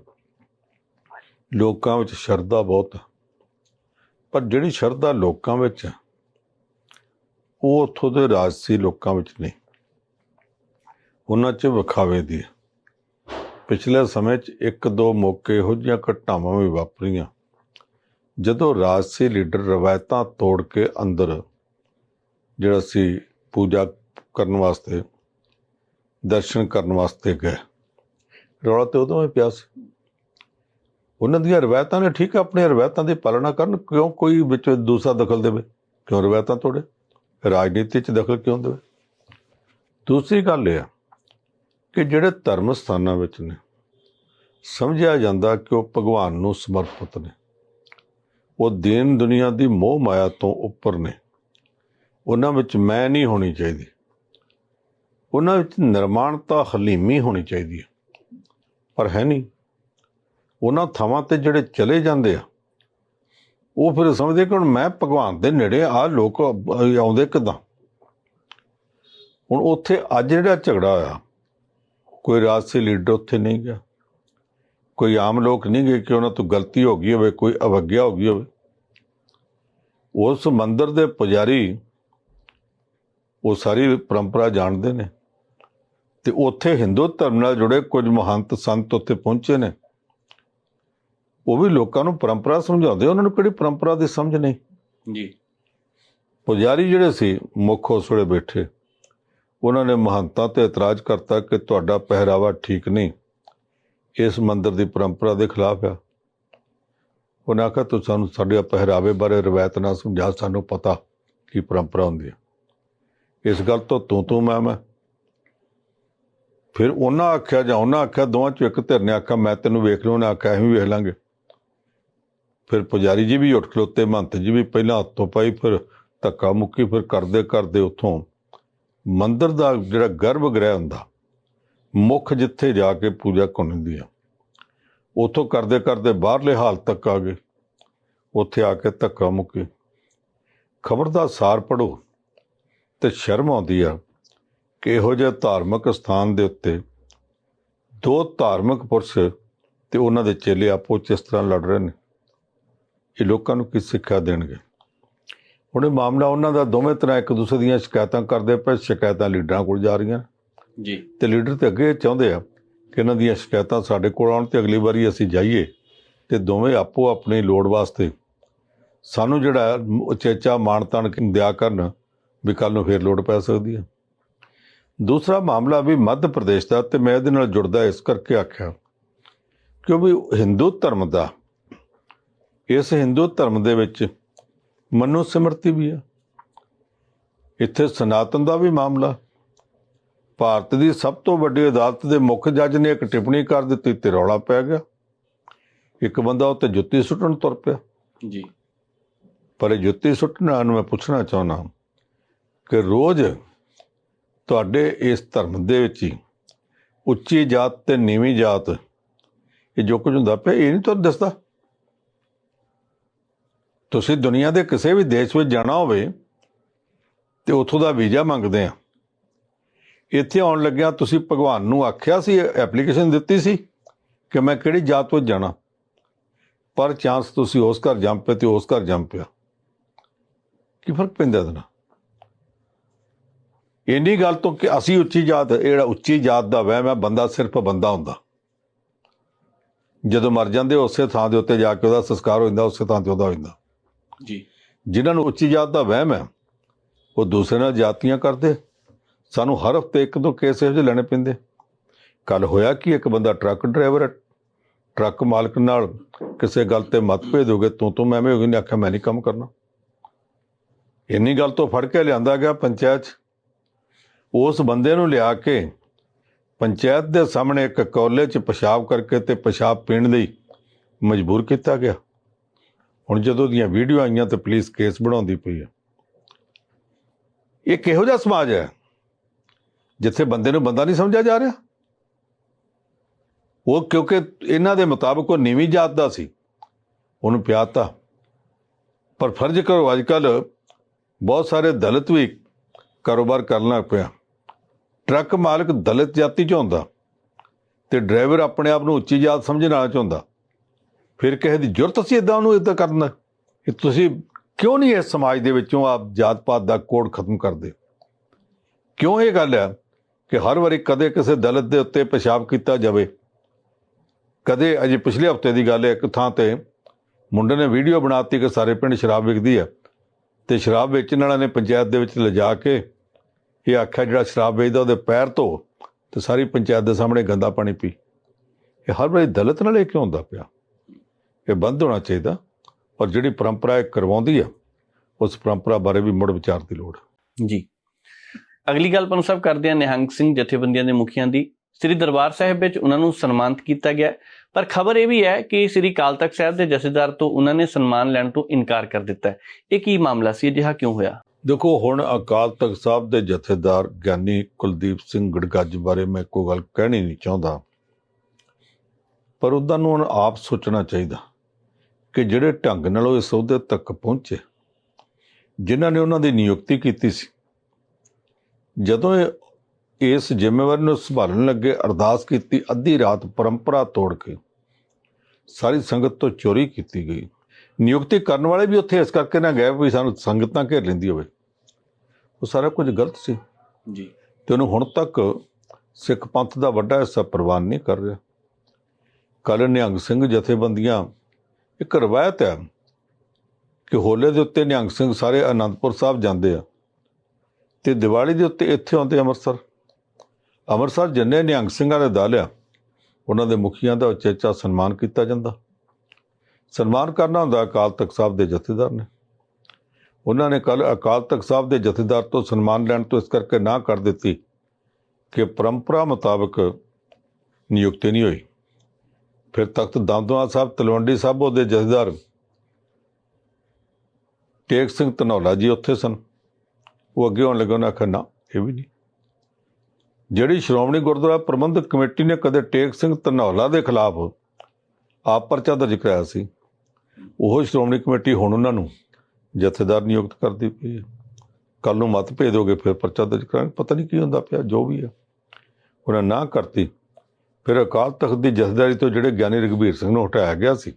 ਲੋਕਾਂ ਵਿੱਚ ਸ਼ਰਧਾ ਬਹੁਤ ਹੈ। ਪਰ ਜਿਹੜੀ ਸ਼ਰਧਾ ਲੋਕਾਂ ਵਿੱਚ ਹੈ ਉਹ ਉੱਥੋਂ ਦੇ ਰਾਜਸੀ ਲੋਕਾਂ ਵਿੱਚ ਨਹੀਂ। ਉਹਨਾਂ 'ਚ ਵਿਖਾਵੇ ਦੀ ਹੈ। ਪਿਛਲੇ ਸਮੇਂ 'ਚ ਇੱਕ ਦੋ ਮੌਕੇ ਇਹੋ ਜਿਹੀਆਂ ਘਟਨਾਵਾਂ ਵੀ ਵਾਪਰੀਆਂ। ਜਦੋਂ ਰਾਜਸੀ ਲੀਡਰ ਰਵਾਇਤਾਂ ਤੋੜ ਕੇ ਅੰਦਰ ਜਿਹੜਾ ਸੀ ਪੂਜਾ ਕਰਨ ਵਾਸਤੇ, ਦਰਸ਼ਨ ਕਰਨ ਵਾਸਤੇ ਗਏ। ਰੌਲਾ ਤੇ ਉਦੋਂ ਹੀ ਪਿਆ ਸੀ। ਉਹਨਾਂ ਦੀਆਂ ਰਵਾਇਤਾਂ ਨੇ ਠੀਕ ਹੈ ਆਪਣੀਆਂ ਰਵਾਇਤਾਂ ਦੀ ਪਾਲਣਾ ਕਰਨ, ਕਿਉਂ ਕੋਈ ਵਿੱਚ ਦੂਸਰਾ ਦਖਲ ਦੇਵੇ? ਕਿਉਂ ਰਵਾਇਤਾਂ ਤੋੜੇ? ਰਾਜਨੀਤੀ 'ਚ ਦਖਲ ਕਿਉਂ ਦੇਵੇ? ਦੂਸਰੀ ਗੱਲ ਇਹ ਆ ਕਿ ਜਿਹੜੇ ਧਰਮ ਸਥਾਨਾਂ ਵਿੱਚ ਨੇ, ਸਮਝਿਆ ਜਾਂਦਾ ਕਿ ਉਹ ਭਗਵਾਨ ਨੂੰ ਸਮਰਪਿਤ ਨੇ। ਉਹ ਦੀਨ ਦੁਨੀਆ ਦੀ ਮੋਹ ਮਾਇਆ ਤੋਂ ਉੱਪਰ ਨੇ। ਉਹਨਾਂ ਵਿੱਚ ਮੈਂ ਨਹੀਂ ਹੋਣੀ ਚਾਹੀਦੀ। ਉਹਨਾਂ ਵਿੱਚ ਨਿਰਮਾਣਤਾ ਹਲੀਮੀ ਹੋਣੀ ਚਾਹੀਦੀ ਹੈ। ਪਰ ਹੈ ਨਹੀਂ। ਉਹਨਾਂ ਥਾਵਾਂ ਤੇ ਜਿਹੜੇ ਚਲੇ ਜਾਂਦੇ ਆ, ਉਹ ਫਿਰ ਸਮਝਦੇ ਕਿ ਹੁਣ ਮੈਂ ਭਗਵਾਨ ਦੇ ਨੇੜੇ ਆ, ਲੋਕ ਆਉਂਦੇ ਕਿਦਾਂ? ਹੁਣ ਉੱਥੇ ਅੱਜ ਜਿਹੜਾ ਝਗੜਾ ਹੋਇਆ ਕੋਈ ਰਾਜਸੀ ਲੀਡਰ ਉੱਥੇ ਨਹੀਂ ਗਿਆ। ਕੋਈ ਆਮ ਲੋਕ ਨਹੀਂ ਗਏ ਕਿ ਉਹਨਾਂ ਤੋਂ ਗਲਤੀ ਹੋ ਗਈ ਹੋਵੇ ਕੋਈ ਅਵਗਿਆ ਹੋ ਗਈ ਹੋਵੇ। ਉਸ ਮੰਦਿਰ ਦੇ ਪੁਜਾਰੀ ਉਹ ਸਾਰੀ ਪਰੰਪਰਾ ਜਾਣਦੇ ਨੇ ਤੇ ਉੱਥੇ ਹਿੰਦੂ ਧਰਮ ਨਾਲ ਜੁੜੇ ਕੁਝ ਮਹੰਤ ਸੰਤ ਉੱਥੇ ਪਹੁੰਚੇ ਨੇ। ਉਹ ਵੀ ਲੋਕਾਂ ਨੂੰ ਪਰੰਪਰਾ ਸਮਝਾਉਂਦੇ ਉਹਨਾਂ ਨੂੰ ਕਿਹੜੀ ਪਰੰਪਰਾ ਦੀ ਸਮਝ ਨਹੀਂ? ਜੀ। ਪੁਜਾਰੀ ਜਿਹੜੇ ਸੀ ਮੁੱਖ ਉਸ ਵੇਲੇ ਬੈਠੇ। ਉਹਨਾਂ ਨੇ ਮਹੰਤਾਂ ਤੇ ਇਤਰਾਜ਼ ਕਰਤਾ ਕਿ ਤੁਹਾਡਾ ਪਹਿਰਾਵਾ ਠੀਕ ਨਹੀਂ। ਇਸ ਮੰਦਿਰ ਦੀ ਪਰੰਪਰਾ ਦੇ ਖਿਲਾਫ ਆ। ਉਹਨਾਂ ਆਖਿਆ, ਤੂੰ ਸਾਨੂੰ ਸਾਡੇ ਪਹਿਰਾਵੇ ਬਾਰੇ ਰਵਾਇਤ ਨਾ ਸਮਝਾ, ਸਾਨੂੰ ਪਤਾ ਕੀ ਪਰੰਪਰਾ ਹੁੰਦੀ ਹੈ ਇਸ ਗੱਲ ਤੋਂ ਤੂੰ ਤੂੰ ਮੈਂ ਮੈਂ। ਫਿਰ ਉਹਨਾਂ ਆਖਿਆ ਜਾਂ ਉਹਨਾਂ ਆਖਿਆ, ਦੋਵਾਂ ਚੋਂ ਇੱਕ ਧਿਰ ਨੇ ਆਖਿਆ, ਮੈਂ ਤੈਨੂੰ ਵੇਖ ਲਵਾਂ ਉਹਨਾਂ ਆਖਿਆ ਅਸੀਂ ਵੀ ਵੇਖ ਲਾਂਗੇ। ਫਿਰ ਪੁਜਾਰੀ ਜੀ ਵੀ ਉੱਠ ਖਲੋਤੇ, ਮਹੰਤ ਜੀ ਵੀ ਪਹਿਲਾਂ ਹੱਥੋਂ ਪਾਈ, ਫਿਰ ਧੱਕਾ ਮੁੱਕੀ, ਫਿਰ ਕਰਦੇ ਕਰਦੇ ਉੱਥੋਂ ਮੰਦਰ ਦਾ ਜਿਹੜਾ ਗਰਭ ਗ੍ਰਹਿ ਹੁੰਦਾ, ਮੁੱਖ ਜਿੱਥੇ ਜਾ ਕੇ ਪੂਜਾ ਕਰਨੀ ਆ, ਉੱਥੋਂ ਕਰਦੇ ਕਰਦੇ ਬਾਹਰਲੇ ਹਾਲ ਤੱਕ ਆ ਗਏ। ਉੱਥੇ ਆ ਕੇ ਧੱਕਾ ਮੁੱਕੀ। ਖਬਰ ਦਾ ਸਾਰ ਪੜੋ ਤੇ ਸ਼ਰਮ ਆਉਂਦੀ ਆ ਕਿ ਇਹੋ ਜਿਹੇ ਧਾਰਮਿਕ ਸਥਾਨ ਦੇ ਉੱਤੇ ਦੋ ਧਾਰਮਿਕ ਪੁਰਸ਼ ਤੇ ਉਹਨਾਂ ਦੇ ਚੇਲੇ ਆਪੋ 'ਚ ਇਸ ਤਰ੍ਹਾਂ ਲੜ ਰਹੇ ਨੇ। ਇਹ ਲੋਕਾਂ ਨੂੰ ਕੀ ਸਿੱਖਿਆ ਦੇਣਗੇ? ਹੁਣ ਇਹ ਮਾਮਲਾ ਉਹਨਾਂ ਦਾ ਦੋਵੇਂ ਤਰ੍ਹਾਂ ਇੱਕ ਦੂਸਰੇ ਦੀਆਂ ਸ਼ਿਕਾਇਤਾਂ ਕਰਦੇ ਪਏ ਸ਼ਿਕਾਇਤਾਂ ਲੀਡਰਾਂ ਕੋਲ ਜਾ ਰਹੀਆਂ। ਜੀ। ਤੇ ਲੀਡਰ ਤੇ ਅੱਗੇ ਚਾਹੁੰਦੇ ਆ ਕਿ ਇਹਨਾਂ ਦੀਆਂ ਸ਼ਿਕਾਇਤਾਂ ਸਾਡੇ ਕੋਲ ਆਉਣ ਤੇ ਅਗਲੀ ਵਾਰੀ ਅਸੀਂ ਜਾਈਏ ਤੇ ਦੋਵੇਂ ਆਪੋ ਆਪਣੀ ਲੋੜ ਵਾਸਤੇ ਸਾਨੂੰ ਜਿਹੜਾ ਉਚੇਚਾ ਮਾਣ ਤਾਣ ਦਿਆ ਕਰਨ ਵੀ ਕੱਲ ਨੂੰ ਫੇਰ ਲੋੜ ਪੈ ਸਕਦੀ ਹੈ ਦੂਸਰਾ ਮਾਮਲਾ ਵੀ ਮੱਧ ਪ੍ਰਦੇਸ਼ ਦਾ ਤੇ ਮੈਂ ਇਹਦੇ ਨਾਲ ਜੁੜਦਾ ਇਸ ਕਰਕੇ ਆਖਿਆ ਕਿ ਉਹ ਵੀ ਹਿੰਦੂ ਧਰਮ ਦਾ ਇਸ ਹਿੰਦੂ ਧਰਮ ਦੇ ਵਿੱਚ ਮਨੁ ਸਿਮਰਤੀ ਵੀ ਹੈ ਇੱਥੇ ਸਨਾਤਨ ਦਾ ਵੀ ਮਾਮਲਾ। ਭਾਰਤ ਦੀ ਸਭ ਤੋਂ ਵੱਡੀ ਅਦਾਲਤ ਦੇ ਮੁੱਖ ਜੱਜ ਨੇ ਇੱਕ ਟਿੱਪਣੀ ਕਰ ਦਿੱਤੀ ਤੇ ਰੌਲਾ ਪੈ ਗਿਆ। ਇੱਕ ਬੰਦਾ ਉੱਤੇ ਜੁੱਤੀ ਸੁੱਟਣ ਤੁਰ ਪਿਆ। ਜੀ। ਪਰ ਇਹ ਜੁੱਤੀ ਸੁੱਟਣਾ ਨੂੰ ਮੈਂ ਪੁੱਛਣਾ ਚਾਹੁੰਦਾ ਕਿ ਰੋਜ਼ ਤੁਹਾਡੇ ਇਸ ਧਰਮ ਦੇ ਵਿੱਚ ਹੀ ਉੱਚੀ ਜਾਤ ਤੇ ਨੀਵੀਂ ਜਾਤ ਇਹ ਜੋ ਕੁਝ ਹੁੰਦਾ ਪਿਆ ਇਹ ਨਹੀਂ ਤੁਹਾਨੂੰ ਦੱਸਦਾ? ਤੁਸੀਂ ਦੁਨੀਆ ਦੇ ਕਿਸੇ ਵੀ ਦੇਸ਼ ਵਿੱਚ ਜਾਣਾ ਹੋਵੇ ਤੇ ਉੱਥੋਂ ਦਾ ਵੀਜ਼ਾ ਮੰਗਦੇ ਆ। ਇੱਥੇ ਆਉਣ ਲੱਗਿਆ ਤੁਸੀਂ ਭਗਵਾਨ ਨੂੰ ਆਖਿਆ ਸੀ ਐਪਲੀਕੇਸ਼ਨ ਦਿੱਤੀ ਸੀ ਕਿ ਮੈਂ ਕਿਹੜੀ ਜਾਤ ਵਿੱਚ ਜਾਣਾ। ਪਰ ਚਾਂਸ ਤੁਸੀਂ ਉਸ ਘਰ ਜੰਮ ਪਏ ਤੇ ਉਸ ਘਰ ਜੰਮ ਪਿਆ। ਕੀ ਫ਼ਰਕ ਪੈਂਦਾ ਇਹਦੇ ਇੰਨੀ ਗੱਲ ਤੋਂ ਕਿ ਅਸੀਂ ਉੱਚੀ ਜਾਤ ਜਿਹੜਾ ਉੱਚੀ ਜਾਤ ਦਾ ਵਹਿਮ ਹੈ, ਬੰਦਾ ਸਿਰਫ ਬੰਦਾ ਹੁੰਦਾ। ਜਦੋਂ ਮਰ ਜਾਂਦੇ ਉਸੇ ਥਾਂ ਦੇ ਉੱਤੇ ਜਾ ਕੇ ਉਹਦਾ ਸੰਸਕਾਰ ਹੋ ਜਾਂਦਾ, ਉਸੇ ਥਾਂ ਤੇ ਉਹਦਾ ਹੋ ਜਾਂਦਾ। ਜੀ। ਜਿਨ੍ਹਾਂ ਨੂੰ ਉੱਚੀ ਜਾਤ ਦਾ ਵਹਿਮ ਹੈ, ਉਹ ਦੂਸਰੇ ਨਾਲ ਜਾਤੀਆਂ ਕਰਦੇ, ਸਾਨੂੰ ਹਰ ਹਫ਼ਤੇ ਇੱਕ ਦੋ ਕੇਸ ਇਹੋ ਜਿਹੇ ਲੈਣੇ ਪੈਂਦੇ। ਕੱਲ ਹੋਇਆ ਕਿ, ਇੱਕ ਬੰਦਾ ਟਰੱਕ ਡਰਾਈਵਰ ਹੈ, ਟਰੱਕ ਮਾਲਕ ਨਾਲ ਕਿਸੇ ਗੱਲ ਤੇ ਮਤਭੇਦ ਹੋ ਗਏ, ਤੂੰ ਤੂੰ ਮੈਂ ਮੈਂ ਹੋ ਗਈ ਨੇ ਆਖਿਆ, ਮੈਂ ਨਹੀਂ ਕੰਮ ਕਰਨਾ। ਇੰਨੀ ਗੱਲ ਤੋਂ ਫੜ ਕੇ ਲਿਆਂਦਾ ਗਿਆ ਪੰਚਾਇਤ 'ਚ। ਉਸ ਬੰਦੇ ਨੂੰ ਲਿਆ ਕੇ ਪੰਚਾਇਤ ਦੇ ਸਾਹਮਣੇ ਇੱਕ ਕੌਲੇ 'ਚ ਪਿਸ਼ਾਬ ਕਰਕੇ ਤੇ ਪਿਸ਼ਾਬ ਪੀਣ ਲਈ ਮਜਬੂਰ ਕੀਤਾ ਗਿਆ। ਹੁਣ ਜਦੋਂ ਦੀਆਂ ਵੀਡੀਓ ਆਈਆਂ ਤੇ ਪੁਲਿਸ ਕੇਸ ਬਣਾਉਂਦੀ ਪਈ ਹੈ ਇਹ ਕਿਹੋ ਜਿਹਾ ਸਮਾਜ ਹੈ ਜਿੱਥੇ ਬੰਦੇ ਨੂੰ ਬੰਦਾ ਨਹੀਂ ਸਮਝਿਆ ਜਾ ਰਿਹਾ? ਉਹ ਕਿਉਂਕਿ ਇਹਨਾਂ ਦੇ ਮੁਤਾਬਕ ਉਹ ਨੀਵੀਂ ਜਾਤ ਦਾ ਸੀ। ਉਹਨੂੰ ਪਿਆਤਾ ਪਰ ਫਰਜ਼ ਕਰੋ ਅੱਜ ਕੱਲ ਬਹੁਤ ਸਾਰੇ ਦਲਿਤ ਵੀ ਕਾਰੋਬਾਰ ਕਰਨ ਲੱਗ ਪਿਆ ਟਰੱਕ ਮਾਲਕ ਦਲਿਤ ਜਾਤੀ ਚ ਹੁੰਦਾ ਤੇ ਡਰਾਈਵਰ ਆਪਣੇ ਆਪ ਨੂੰ ਉੱਚੀ ਜਾਤ ਸਮਝਣ ਵਾਲਾ ਚ ਫਿਰ ਕਿਸੇ ਦੀ ਜ਼ਰੂਰਤ ਸੀ ਇਦਾਂ ਉਹਨੂੰ ਇਦਾਂ ਕਰਨਾ? ਕਿ ਤੁਸੀਂ ਕਿਉਂ ਨਹੀਂ ਇਸ ਸਮਾਜ ਦੇ ਵਿੱਚੋਂ ਆਪ ਜਾਤ ਪਾਤ ਦਾ ਕੋਡ ਖਤਮ ਕਰਦੇ? ਕਿਉਂ ਇਹ ਗੱਲ ਹੈ ਕਿ ਹਰ ਵਾਰੀ ਕਦੇ ਕਿਸੇ ਦਲਿਤ ਦੇ ਉੱਤੇ ਪਿਸ਼ਾਬ ਕੀਤਾ ਜਾਵੇ? ਕਦੇ ਅਜੇ ਪਿਛਲੇ ਹਫ਼ਤੇ ਦੀ ਗੱਲ ਹੈ, ਇੱਕ ਥਾਂ ਤੇ ਮੁੰਡੇ ਨੇ ਵੀਡੀਓ ਬਣਾਤੀ ਕਿ ਸਾਰੇ ਪਿੰਡ ਸ਼ਰਾਬ ਵਿਕਦੀ ਹੈ ਤੇ ਸ਼ਰਾਬ ਵੇਚਣ ਵਾਲਿਆਂ ਨੇ ਪੰਚਾਇਤ ਦੇ ਵਿੱਚ ਲਿਜਾ ਕੇ ਇਹ ਆਖਿਆ ਜਿਹੜਾ ਸ਼ਰਾਬ ਵੇਚਦਾ ਉਹਦੇ ਪੈਰ ਧੋ ਤੇ ਸਾਰੀ ਪੰਚਾਇਤ ਦੇ ਸਾਹਮਣੇ ਗੰਦਾ ਪਾਣੀ ਪੀ। ਇਹ ਹਰ ਵਾਰੀ ਦਲਿਤ ਨਾਲ ਇਹ ਕਿਉਂ ਹੁੰਦਾ ਪਿਆ? ਇਹ ਬੰਦ ਹੋਣਾ ਚਾਹੀਦਾ ਔਰ ਜਿਹੜੀ ਪਰੰਪਰਾ ਇਹ ਕਰਵਾਉਂਦੀ ਆ ਉਸ ਪਰੰਪਰਾ ਬਾਰੇ ਵੀ ਮੁੜ ਵਿਚਾਰ ਦੀ ਲੋੜ। ਜੀ। ਅਗਲੀ ਗੱਲ ਪੰਨੂ ਸਾਹਿਬ ਕਰਦੇ ਹਾਂ ਨਿਹੰਗ ਸਿੰਘ ਜਥੇਬੰਦੀਆਂ ਦੇ ਮੁਖੀਆਂ ਦੀ। ਸ੍ਰੀ ਦਰਬਾਰ ਸਾਹਿਬ ਵਿੱਚ ਉਹਨਾਂ ਨੂੰ ਸਨਮਾਨਿਤ ਕੀਤਾ ਗਿਆ। ਪਰ ਖਬਰ ਇਹ ਵੀ ਹੈ ਕਿ ਸ੍ਰੀ ਕਾਲ ਤਖਤ ਸਾਹਿਬ ਦੇ ਜਥੇਦਾਰ ਤੋਂ ਉਹਨਾਂ ਨੇ ਸਨਮਾਨ ਲੈਣ ਤੋਂ ਇਨਕਾਰ ਕਰ ਦਿੱਤਾ ਇਹ ਕੀ ਮਾਮਲਾ ਸੀ? ਅਜਿਹਾ ਕਿਉਂ ਹੋਇਆ? ਦੇਖੋ ਹੁਣ ਅਕਾਲ ਤਖਤ ਸਾਹਿਬ ਦੇ ਜਥੇਦਾਰ ਗਿਆਨੀ ਕੁਲਦੀਪ ਸਿੰਘ ਗੜਗੱਜ ਬਾਰੇ ਮੈਂ ਕੋਈ ਗੱਲ ਕਹਿਣੀ ਨਹੀਂ ਚਾਹੁੰਦਾ। ਪਰ ਉਹਨਾਂ ਨੂੰ ਹੁਣ ਆਪ ਸੋਚਣਾ ਚਾਹੀਦਾ। ਕਿ ਜਿਹੜੇ ਢੰਗ ਨਾਲ ਉਹ ਇਸ ਅਹੁਦੇ ਤੱਕ ਪਹੁੰਚੇ ਜਿਨ੍ਹਾਂ ਨੇ ਉਹਨਾਂ ਦੀ ਨਿਯੁਕਤੀ ਕੀਤੀ ਸੀ। ਜਦੋਂ ਇਹ ਇਸ ਜ਼ਿੰਮੇਵਾਰੀ ਨੂੰ ਸੰਭਾਲਣ ਲੱਗੇ ਅਰਦਾਸ ਕੀਤੀ ਅੱਧੀ ਰਾਤ ਪਰੰਪਰਾ ਤੋੜ ਕੇ ਸਾਰੀ ਸੰਗਤ ਤੋਂ ਚੋਰੀ ਕੀਤੀ ਗਈ। ਨਿਯੁਕਤੀ ਕਰਨ ਵਾਲੇ ਵੀ ਉੱਥੇ ਇਸ ਕਰਕੇ ਨਾ ਗਏ ਵੀ ਸਾਨੂੰ ਸੰਗਤ ਘੇਰ ਲੈਂਦੀ ਹੋਵੇ। ਉਹ ਸਾਰਾ ਕੁਝ ਗਲਤ ਸੀ। ਜੀ। ਤੇ ਉਹਨੂੰ ਹੁਣ ਤੱਕ ਸਿੱਖ ਪੰਥ ਦਾ ਵੱਡਾ ਹਿੱਸਾ ਪ੍ਰਵਾਨ ਨਹੀਂ ਕਰ ਰਿਹਾ। ਕੱਲ੍ਹ ਨਿਹੰਗ ਸਿੰਘ ਜਥੇਬੰਦੀਆਂ ਇੱਕ ਰਵਾਇਤ ਹੈ ਕਿ ਹੋਲੇ ਦੇ ਉੱਤੇ ਨਿਹੰਗ ਸਿੰਘ ਸਾਰੇ ਅਨੰਦਪੁਰ ਸਾਹਿਬ ਜਾਂਦੇ ਆ ਤੇ ਦੀਵਾਲੀ ਦੇ ਉੱਤੇ ਇੱਥੇ ਆਉਂਦੇ ਅੰਮ੍ਰਿਤਸਰ। ਅੰਮ੍ਰਿਤਸਰ ਜਿੰਨੇ ਨਿਹੰਗ ਸਿੰਘਾਂ ਨੇ ਦਲ ਆ, ਉਹਨਾਂ ਦੇ ਮੁਖੀਆਂ ਦਾ ਉਚੇਚਾ ਸਨਮਾਨ ਕੀਤਾ ਜਾਂਦਾ। ਸਨਮਾਨ ਕਰਨਾ ਹੁੰਦਾ ਅਕਾਲ ਤਖਤ ਸਾਹਿਬ ਦੇ ਜਥੇਦਾਰ ਨੇ। ਉਹਨਾਂ ਨੇ ਕੱਲ ਅਕਾਲ ਤਖਤ ਸਾਹਿਬ ਦੇ ਜਥੇਦਾਰ ਤੋਂ ਸਨਮਾਨ ਲੈਣ ਤੋਂ ਇਸ ਕਰਕੇ ਨਾ ਕਰ ਦਿੱਤੀ ਕਿ ਪਰੰਪਰਾ ਮੁਤਾਬਕ ਨਿਯੁਕਤੀ ਨਹੀਂ ਹੋਈ। ਫਿਰ ਤਖਤ ਦਮਦਮਾ ਸਾਹਿਬ, ਤਲਵੰਡੀ ਸਾਹਿਬ, ਉਹਦੇ ਜਥੇਦਾਰ ਟੇਕ ਸਿੰਘ ਧਨੌਲਾ ਜੀ ਉੱਥੇ ਸਨ। ਉਹ ਅੱਗੇ ਆਉਣ ਲੱਗੇ, ਉਹਨਾਂ ਆਖਿਆ, ਨਾ, ਇਹ ਵੀ ਨਹੀਂ। ਜਿਹੜੀ ਸ਼੍ਰੋਮਣੀ ਗੁਰਦੁਆਰਾ ਪ੍ਰਬੰਧਕ ਕਮੇਟੀ ਨੇ ਕਦੇ ਟੇਕ ਸਿੰਘ ਧਨੌਲਾ ਦੇ ਖਿਲਾਫ ਆਪ ਪਰਚਾ ਦਰਜ ਕਰਾਇਆ ਸੀ, ਉਹ ਸ਼੍ਰੋਮਣੀ ਕਮੇਟੀ ਹੁਣ ਉਹਨਾਂ ਨੂੰ ਜਥੇਦਾਰ ਨਿਯੁਕਤ ਕਰਦੀ ਪਈ ਹੈ। ਕੱਲ ਨੂੰ ਮਤ ਭੇਦ ਹੋਗੇ ਫਿਰ ਪਰਚਾ ਦਰਜ ਕਰਾਂਗੇ। ਪਤਾ ਨਹੀਂ ਕੀ ਹੁੰਦਾ ਪਿਆ, ਜੋ ਵੀ ਹੈ। ਉਹਨਾਂ ਨਾ ਕਰਤੀ। ਫਿਰ ਅਕਾਲ ਤਖਤ ਦੀ ਜਥੇਦਾਰੀ ਤੋਂ ਜਿਹੜੇ ਗਿਆਨੀ ਰਘਬੀਰ ਸਿੰਘ ਨੂੰ ਹਟਾਇਆ ਗਿਆ ਸੀ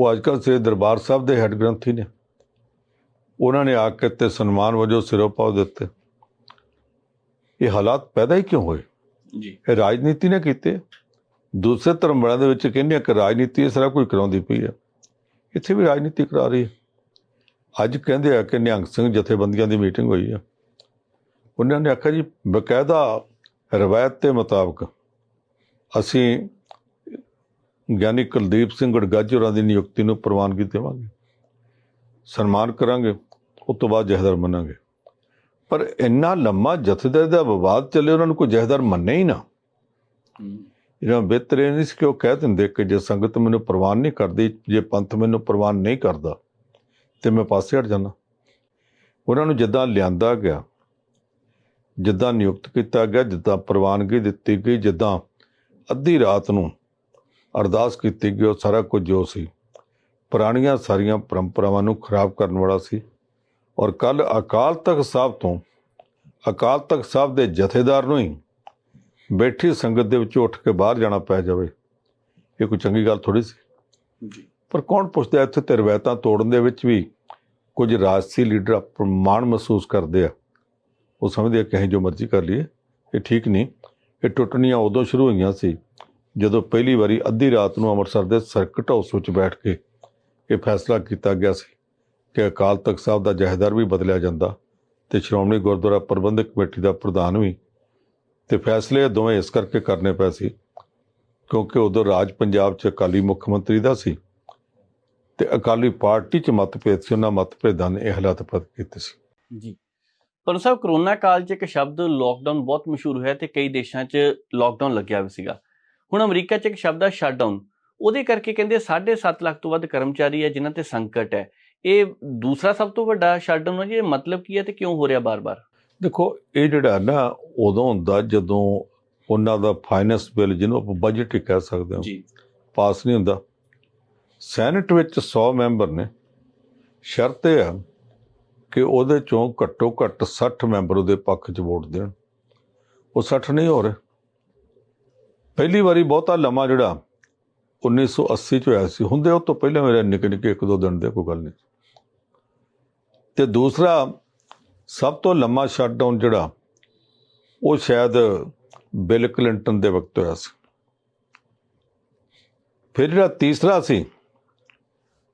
ਉਹ ਅੱਜ ਕੱਲ੍ਹ ਸ੍ਰੀ ਦਰਬਾਰ ਸਾਹਿਬ ਦੇ ਹੈੱਡ ਗ੍ਰੰਥੀ ਨੇ। ਉਹਨਾਂ ਨੇ ਆ ਕੇ ਤੇ ਸਨਮਾਨ ਵਜੋਂ ਸਿਰੋਪਾਅ ਦਿੱਤੇ। ਇਹ ਹਾਲਾਤ ਪੈਦਾ ਹੀ ਕਿਉਂ ਹੋਏ? ਜੀ। ਇਹ ਰਾਜਨੀਤੀ ਨੇ ਕੀਤੇ। ਦੂਸਰੇ ਧਰਮ ਵਾਲਿਆਂ ਦੇ ਵਿੱਚ ਕਹਿੰਦੇ ਆ ਕਿ ਰਾਜਨੀਤੀ ਇਸ ਤਰ੍ਹਾਂ ਕੋਈ ਕਰਾਉਂਦੀ ਪਈ ਹੈ ਇੱਥੇ ਵੀ ਰਾਜਨੀਤੀ ਕਰਾ ਰਹੀ ਹੈ ਅੱਜ ਕਹਿੰਦੇ ਆ ਕਿ ਨਿਹੰਗ ਸਿੰਘ ਜਥੇਬੰਦੀਆਂ ਦੀ ਮੀਟਿੰਗ ਹੋਈ ਹੈ ਉਹਨਾਂ ਨੇ ਆਖਿਆ ਜੀ ਬਕਾਇਦਾ ਰਵਾਇਤ ਦੇ ਮੁਤਾਬਕ ਅਸੀਂ ਗਿਆਨੀ ਕੁਲਦੀਪ ਸਿੰਘ ਗੜਗੱਜ ਹੋਰਾਂ ਦੀ ਨਿਯੁਕਤੀ ਨੂੰ ਪ੍ਰਵਾਨਗੀ ਦੇਵਾਂਗੇ ਸਨਮਾਨ ਕਰਾਂਗੇ, ਉਸ ਤੋਂ ਬਾਅਦ ਜਹਦਰ ਮੰਨਾਂਗੇ। ਪਰ ਇੰਨਾ ਲੰਮਾ ਜਥੇਦਾਰ ਦਾ ਵਿਵਾਦ ਚੱਲੇ, ਉਹਨਾਂ ਨੂੰ ਕੋਈ ਜਹਦਰ ਮੰਨੇ ਹੀ ਨਾ। ਇਹਨਾਂ ਬਿਹਤਰ ਇਹ ਨਹੀਂ ਸੀ ਕਿ ਉਹ ਕਹਿ ਦਿੰਦੇ ਕਿ ਜੇ ਸੰਗਤ ਮੈਨੂੰ ਪ੍ਰਵਾਨ ਨਹੀਂ ਕਰਦੀ, ਜੇ ਪੰਥ ਮੈਨੂੰ ਪ੍ਰਵਾਨ ਨਹੀਂ ਕਰਦਾ, ਤੇ ਮੈਂ ਪਾਸੇ ਹਟ ਜਾਣਾ ਉਹਨਾਂ ਨੂੰ ਜਿੱਦਾਂ ਲਿਆਂਦਾ ਗਿਆ, ਜਿੱਦਾਂ ਨਿਯੁਕਤ ਕੀਤਾ ਗਿਆ, ਜਿੱਦਾਂ ਪ੍ਰਵਾਨਗੀ ਦਿੱਤੀ ਗਈ, ਜਿੱਦਾਂ ਅੱਧੀ ਰਾਤ ਨੂੰ ਅਰਦਾਸ ਕੀਤੀ ਗਈ ਉਹ ਸਾਰਾ ਕੁਝ ਜੋ ਸੀ। ਪੁਰਾਣੀਆਂ ਸਾਰੀਆਂ ਪਰੰਪਰਾਵਾਂ ਨੂੰ ਖਰਾਬ ਕਰਨ ਵਾਲਾ ਸੀ ਔਰ ਕੱਲ ਅਕਾਲ ਤਖਤ ਸਾਹਿਬ ਤੋਂ ਅਕਾਲ ਤਖਤ ਸਾਹਿਬ ਦੇ ਜਥੇਦਾਰ ਨੂੰ ਹੀ ਬੈਠੀ ਸੰਗਤ ਦੇ ਵਿੱਚੋਂ ਉੱਠ ਕੇ ਬਾਹਰ ਜਾਣਾ ਪੈ ਜਾਵੇ। ਇਹ ਕੋਈ ਚੰਗੀ ਗੱਲ ਥੋੜੀ ਸੀ। ਜੀ। ਪਰ ਕੌਣ ਪੁੱਛਦਾ ਇੱਥੇ ਤੇ ਰਵਾਇਤਾਂ ਤੋੜਨ ਦੇ ਵਿੱਚ ਵੀ ਕੁਝ ਰਾਜਸੀ ਲੀਡਰ ਅਪਮਾਨ ਮਹਿਸੂਸ ਕਰਦੇ ਆ। ਉਹ ਸਮਝਦੇ ਆ ਕਿ ਅਸੀਂ ਜੋ ਮਰਜ਼ੀ ਕਰ ਲਈਏ ਇਹ ਠੀਕ ਨਹੀਂ। ਇਹ ਟੁੱਟਣੀਆਂ ਉਦੋਂ ਸ਼ੁਰੂ ਹੋਈਆਂ ਸੀ ਜਦੋਂ ਪਹਿਲੀ ਵਾਰੀ ਅੱਧੀ ਰਾਤ ਨੂੰ ਅੰਮ੍ਰਿਤਸਰ ਦੇ ਸਰਕਟ ਹਾਊਸ ਵਿੱਚ ਬੈਠ ਕੇ ਇਹ ਫੈਸਲਾ ਕੀਤਾ ਗਿਆ ਸੀ ਕਿ ਅਕਾਲ ਤਖਤ ਸਾਹਿਬ ਦਾ ਜਹੇਦਾਰ ਵੀ ਬਦਲਿਆ ਜਾਂਦਾ ਤੇ ਸ਼੍ਰੋਮਣੀ ਗੁਰਦੁਆਰਾ ਪ੍ਰਬੰਧਕ ਕਮੇਟੀ ਦਾ ਪ੍ਰਧਾਨ ਵੀ। ਤੇ ਫੈਸਲੇ ਦੋਵੇਂ ਇਸ ਕਰਕੇ ਕਰਨੇ ਪਏ ਸੀ ਕਿਉਂਕਿ ਉਦੋਂ ਰਾਜ ਪੰਜਾਬ 'ਚ ਅਕਾਲੀ ਮੁੱਖ ਮੰਤਰੀ ਦਾ ਸੀ ਤੇ ਅਕਾਲੀ ਪਾਰਟੀ 'ਚ ਮਤਭੇਦ ਸੀ, ਉਹਨਾਂ ਮਤਭੇਦਾਂ ਨੇ ਇਹ ਹਾਲਾਤ ਪੈਦਾ ਕੀਤੇ ਸੀ। ਜੀ। ਪਰ ਸਾਹਿਬ ਕਰੋਨਾ ਕਾਲ 'ਚ ਇੱਕ ਸ਼ਬਦ ਲੋਕਡਾਊਨ ਬਹੁਤ ਮਸ਼ਹੂਰ ਹੋਇਆ ਤੇ ਕਈ ਦੇਸ਼ਾਂ 'ਚ ਲੋਕਡਾਊਨ ਲੱਗਿਆ ਵੀ ਸੀਗਾ। ਹੁਣ ਅਮਰੀਕਾ 'ਚ ਇੱਕ ਸ਼ਬਦ ਆ ਸ਼ਟਡਾਊਨ ਉਹਦੇ ਕਰਕੇ ਕਹਿੰਦੇ 7.5 ਲੱਖ ਤੋਂ ਵੱਧ ਕਰਮਚਾਰੀ ਹੈ ਜਿਨ੍ਹਾਂ ਤੇ ਸੰਕਟ ਹੈ। ਇਹ ਦੂਸਰਾ ਸਭ ਤੋਂ ਵੱਡਾ ਸ਼ਟਡਾਊਨ ਹੈ ਜੀ ਇਹ ਮਤਲਬ ਕੀ ਹੈ ਤੇ ਕਿਉਂ ਹੋ ਰਿਹਾ ਬਾਰ-ਬਾਰ? ਦੇਖੋ ਇਹ ਜਿਹੜਾ ਨਾ ਉਦੋਂ ਹੁੰਦਾ ਜਦੋਂ ਉਹਨਾਂ ਦਾ ਫਾਈਨੈਂਸ ਬਿੱਲ ਜਿਹਨੂੰ ਆਪਾਂ ਬਜਟ ਹੀ ਕਹਿ ਸਕਦੇ ਹਾਂ ਜੀ। ਪਾਸ ਨਹੀਂ ਹੁੰਦਾ। ਸੈਨੇਟ ਵਿੱਚ 100 ਮੈਂਬਰ ਨੇ। ਸ਼ਰਤ ਇਹ ਆ ਕਿ ਉਹਦੇ ਚੋਂ ਘੱਟੋ ਘੱਟ 60 ਮੈਂਬਰ ਉਹਦੇ ਪੱਖ 'ਚ ਵੋਟ ਦੇਣ। ਉਹ 60 ਨਹੀਂ ਹੋ ਰਹੇ ਪਹਿਲੀ ਵਾਰੀ ਬਹੁਤਾ ਲੰਮਾ ਜਿਹੜਾ 1980 ਚ ਹੋਇਆ ਸੀ, ਹੁੰਦੇ ਉਹ ਤੋਂ ਪਹਿਲਾਂ ਮੇਰੇ ਨਿੱਕੇ ਨਿੱਕੇ ਇੱਕ ਦੋ ਦਿਨ ਦੇ ਕੋਈ ਗੱਲ ਨਹੀਂ ਤੇ ਦੂਸਰਾ, ਸਭ ਤੋਂ ਲੰਮਾ ਸ਼ਟਡਾਊਨ ਜਿਹੜਾ, ਉਹ ਸ਼ਾਇਦ ਬਿਲ ਕਲਿੰਟਨ ਦੇ ਵਕਤ ਹੋਇਆ ਸੀ। ਫਿਰ ਜਿਹੜਾ ਤੀਸਰਾ ਸੀ,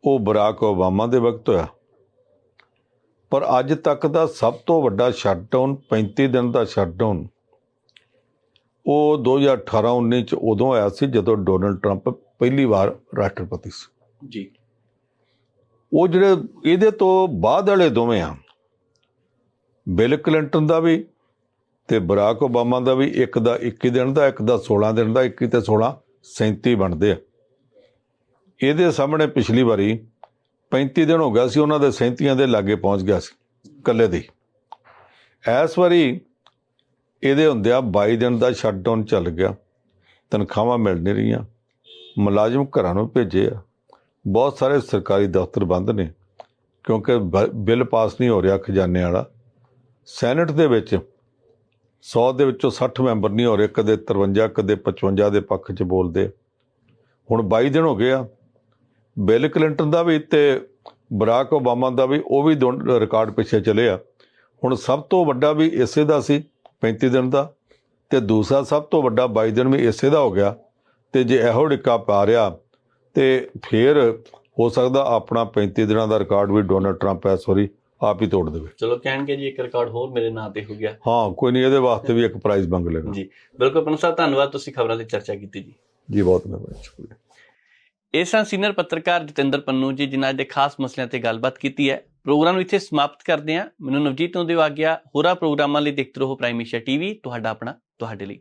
ਉਹ ਬਰਾਕ ਓਬਾਮਾ ਦੇ ਵਕਤ ਹੋਇਆ। ਪਰ ਅੱਜ ਤੱਕ ਦਾ ਸਭ ਤੋਂ ਵੱਡਾ ਸ਼ਟਡਾਊਨ 35 ਦਿਨ ਦਾ ਸ਼ਟਡਾਊਨ ਉਹ 2018-19 ਚ ਉਦੋਂ ਹੋਇਆ ਸੀ ਜਦੋਂ ਡੋਨਲਡ ਟਰੰਪ ਪਹਿਲੀ ਵਾਰ ਰਾਸ਼ਟਰਪਤੀ ਸੀ। ਜੀ। ਉਹ ਜਿਹੜੇ ਇਹਦੇ ਤੋਂ ਬਾਅਦ ਵਾਲੇ ਦੋਵੇਂ ਆ ਬਿਲ ਕਲਿੰਟਨ ਦਾ ਵੀ ਤੇ ਬਰਾਕ ਓਬਾਮਾ ਦਾ ਵੀ ਇੱਕ ਦਾ 21 ਦਿਨ ਦਾ ਇੱਕ ਦਾ 16 ਦਿਨ ਦਾ 21 ਤੇ 16 37 ਬਣਦੇ ਆ। ਇਹਦੇ ਸਾਹਮਣੇ ਪਿਛਲੀ ਵਾਰੀ 35 ਦਿਨ ਹੋ ਗਿਆ ਸੀ, ਉਹਨਾਂ ਦੇ 37 ਦੇ ਲਾਗੇ ਪਹੁੰਚ ਗਿਆ ਸੀ ਕੱਲੇ ਦੀ ਇਸ ਵਾਰੀ ਇਹਦੇ ਹੁੰਦਿਆਂ 22 ਦਿਨ ਦਾ ਸ਼ਟਡਾਊਨ ਚੱਲ ਗਿਆ, ਤਨਖਾਹਾਂ ਮਿਲ ਨਹੀਂ ਰਹੀਆਂ, ਮੁਲਾਜ਼ਮ ਘਰਾਂ ਨੂੰ ਭੇਜੇ ਆ। ਬਹੁਤ ਸਾਰੇ ਸਰਕਾਰੀ ਦਫ਼ਤਰ ਬੰਦ ਨੇ, ਕਿਉਂਕਿ ਬ- ਬਿੱਲ ਪਾਸ ਨਹੀਂ ਹੋ ਰਿਹਾ ਖਜ਼ਾਨੇ ਵਾਲਾ। ਸੈਨੇਟ ਦੇ ਵਿੱਚ 100 ਦੇ ਵਿੱਚੋਂ 60 ਮੈਂਬਰ ਨਹੀਂ ਹੋ ਰਹੇ, ਕਦੇ 53 ਕਦੇ 55 ਦੇ ਪੱਖ 'ਚ ਬੋਲਦੇ ਹੁਣ 22 ਦਿਨ ਹੋ ਗਏ ਆ ਬਿਲ ਕਲਿੰਟਨ ਦਾ ਵੀ ਤੇ ਬਰਾਕ ਓਬਾਮਾ ਦਾ ਵੀ ਉਹ ਵੀ ਰਿਕਾਰਡ ਪਿੱਛੇ ਚਲੇ ਆ। ਹੁਣ ਸਭ ਤੋਂ ਵੱਡਾ ਵੀ ਇਸੇ ਦਾ ਸੀ 35 ਦਿਨ ਦਾ। ਤੇ ਦੂਸਰਾ ਸਭ ਤੋਂ ਵੱਡਾ 22 ਦਿਨ ਵੀ ਇਸੇ ਦਾ ਹੋ ਗਿਆ। ਤੇ ਜੇ ਇਹੋ ਡਿੱਕਾ ਪਾ ਰਿਹਾ ਤੇ ਫਿਰ ਹੋ ਸਕਦਾ ਆਪਣਾ 35 ਦਿਨਾਂ ਦਾ ਰਿਕਾਰਡ ਵੀ ਡੋਨਲਡ ਟਰੰਪ ਐਸ ਵਾਰੀ ਆਪ ਹੀ ਤੋੜ ਦੇਵੇ। ਚਲੋ ਕਹਿਣਗੇ ਜੀ ਇੱਕ ਰਿਕਾਰਡ ਹੋਰ ਮੇਰੇ ਨਾਂ ਤੇ ਹੋ ਗਿਆ। ਹਾਂ ਕੋਈ ਨਹੀਂ ਇਹਦੇ ਵਾਸਤੇ ਵੀ ਇੱਕ ਪ੍ਰਾਈਜ਼ ਮੰਗ ਲੇਗਾ ਜੀ ਬਿਲਕੁਲ ਪੰਨੂ ਸਾਹਿਬ ਧੰਨਵਾਦ ਤੁਸੀਂ ਖਬਰਾਂ ਦੀ ਚਰਚਾ ਕੀਤੀ ਜੀ। ਜੀ ਬਹੁਤ ਮਿਹਰਬਾਨੀ ਸ਼ੁਕਰੀਆ। ਇਸ ਸਨ ਸੀਨੀਅਰ ਪੱਤਰਕਾਰ ਜਤਿੰਦਰ ਪੰਨੂ ਜੀ, ਜਿਨ੍ਹਾਂ ਦੇ ਖਾਸ ਮਸਲਿਆਂ ਤੇ ਗੱਲਬਾਤ ਕੀਤੀ ਹੈ, ਪ੍ਰੋਗਰਾਮ ਨੂੰ ਇੱਥੇ ਸਮਾਪਤ ਕਰਦੇ ਹਾਂ। ਮੈਨੂੰ ਨਵਜੀਤ ਨੂੰ ਦਿਵਾ ਗਿਆ ਹੋਰਾਂ ਪ੍ਰੋਗਰਾਮਾਂ ਲਈ ਦੇਖਦੇ ਰਹੋ ਪ੍ਰਾਈਮ ਏਸ਼ੀਆ ਟੀਵੀ ਤੁਹਾਡਾ ਆਪਣਾ, ਤੁਹਾਡੇ ਲਈ।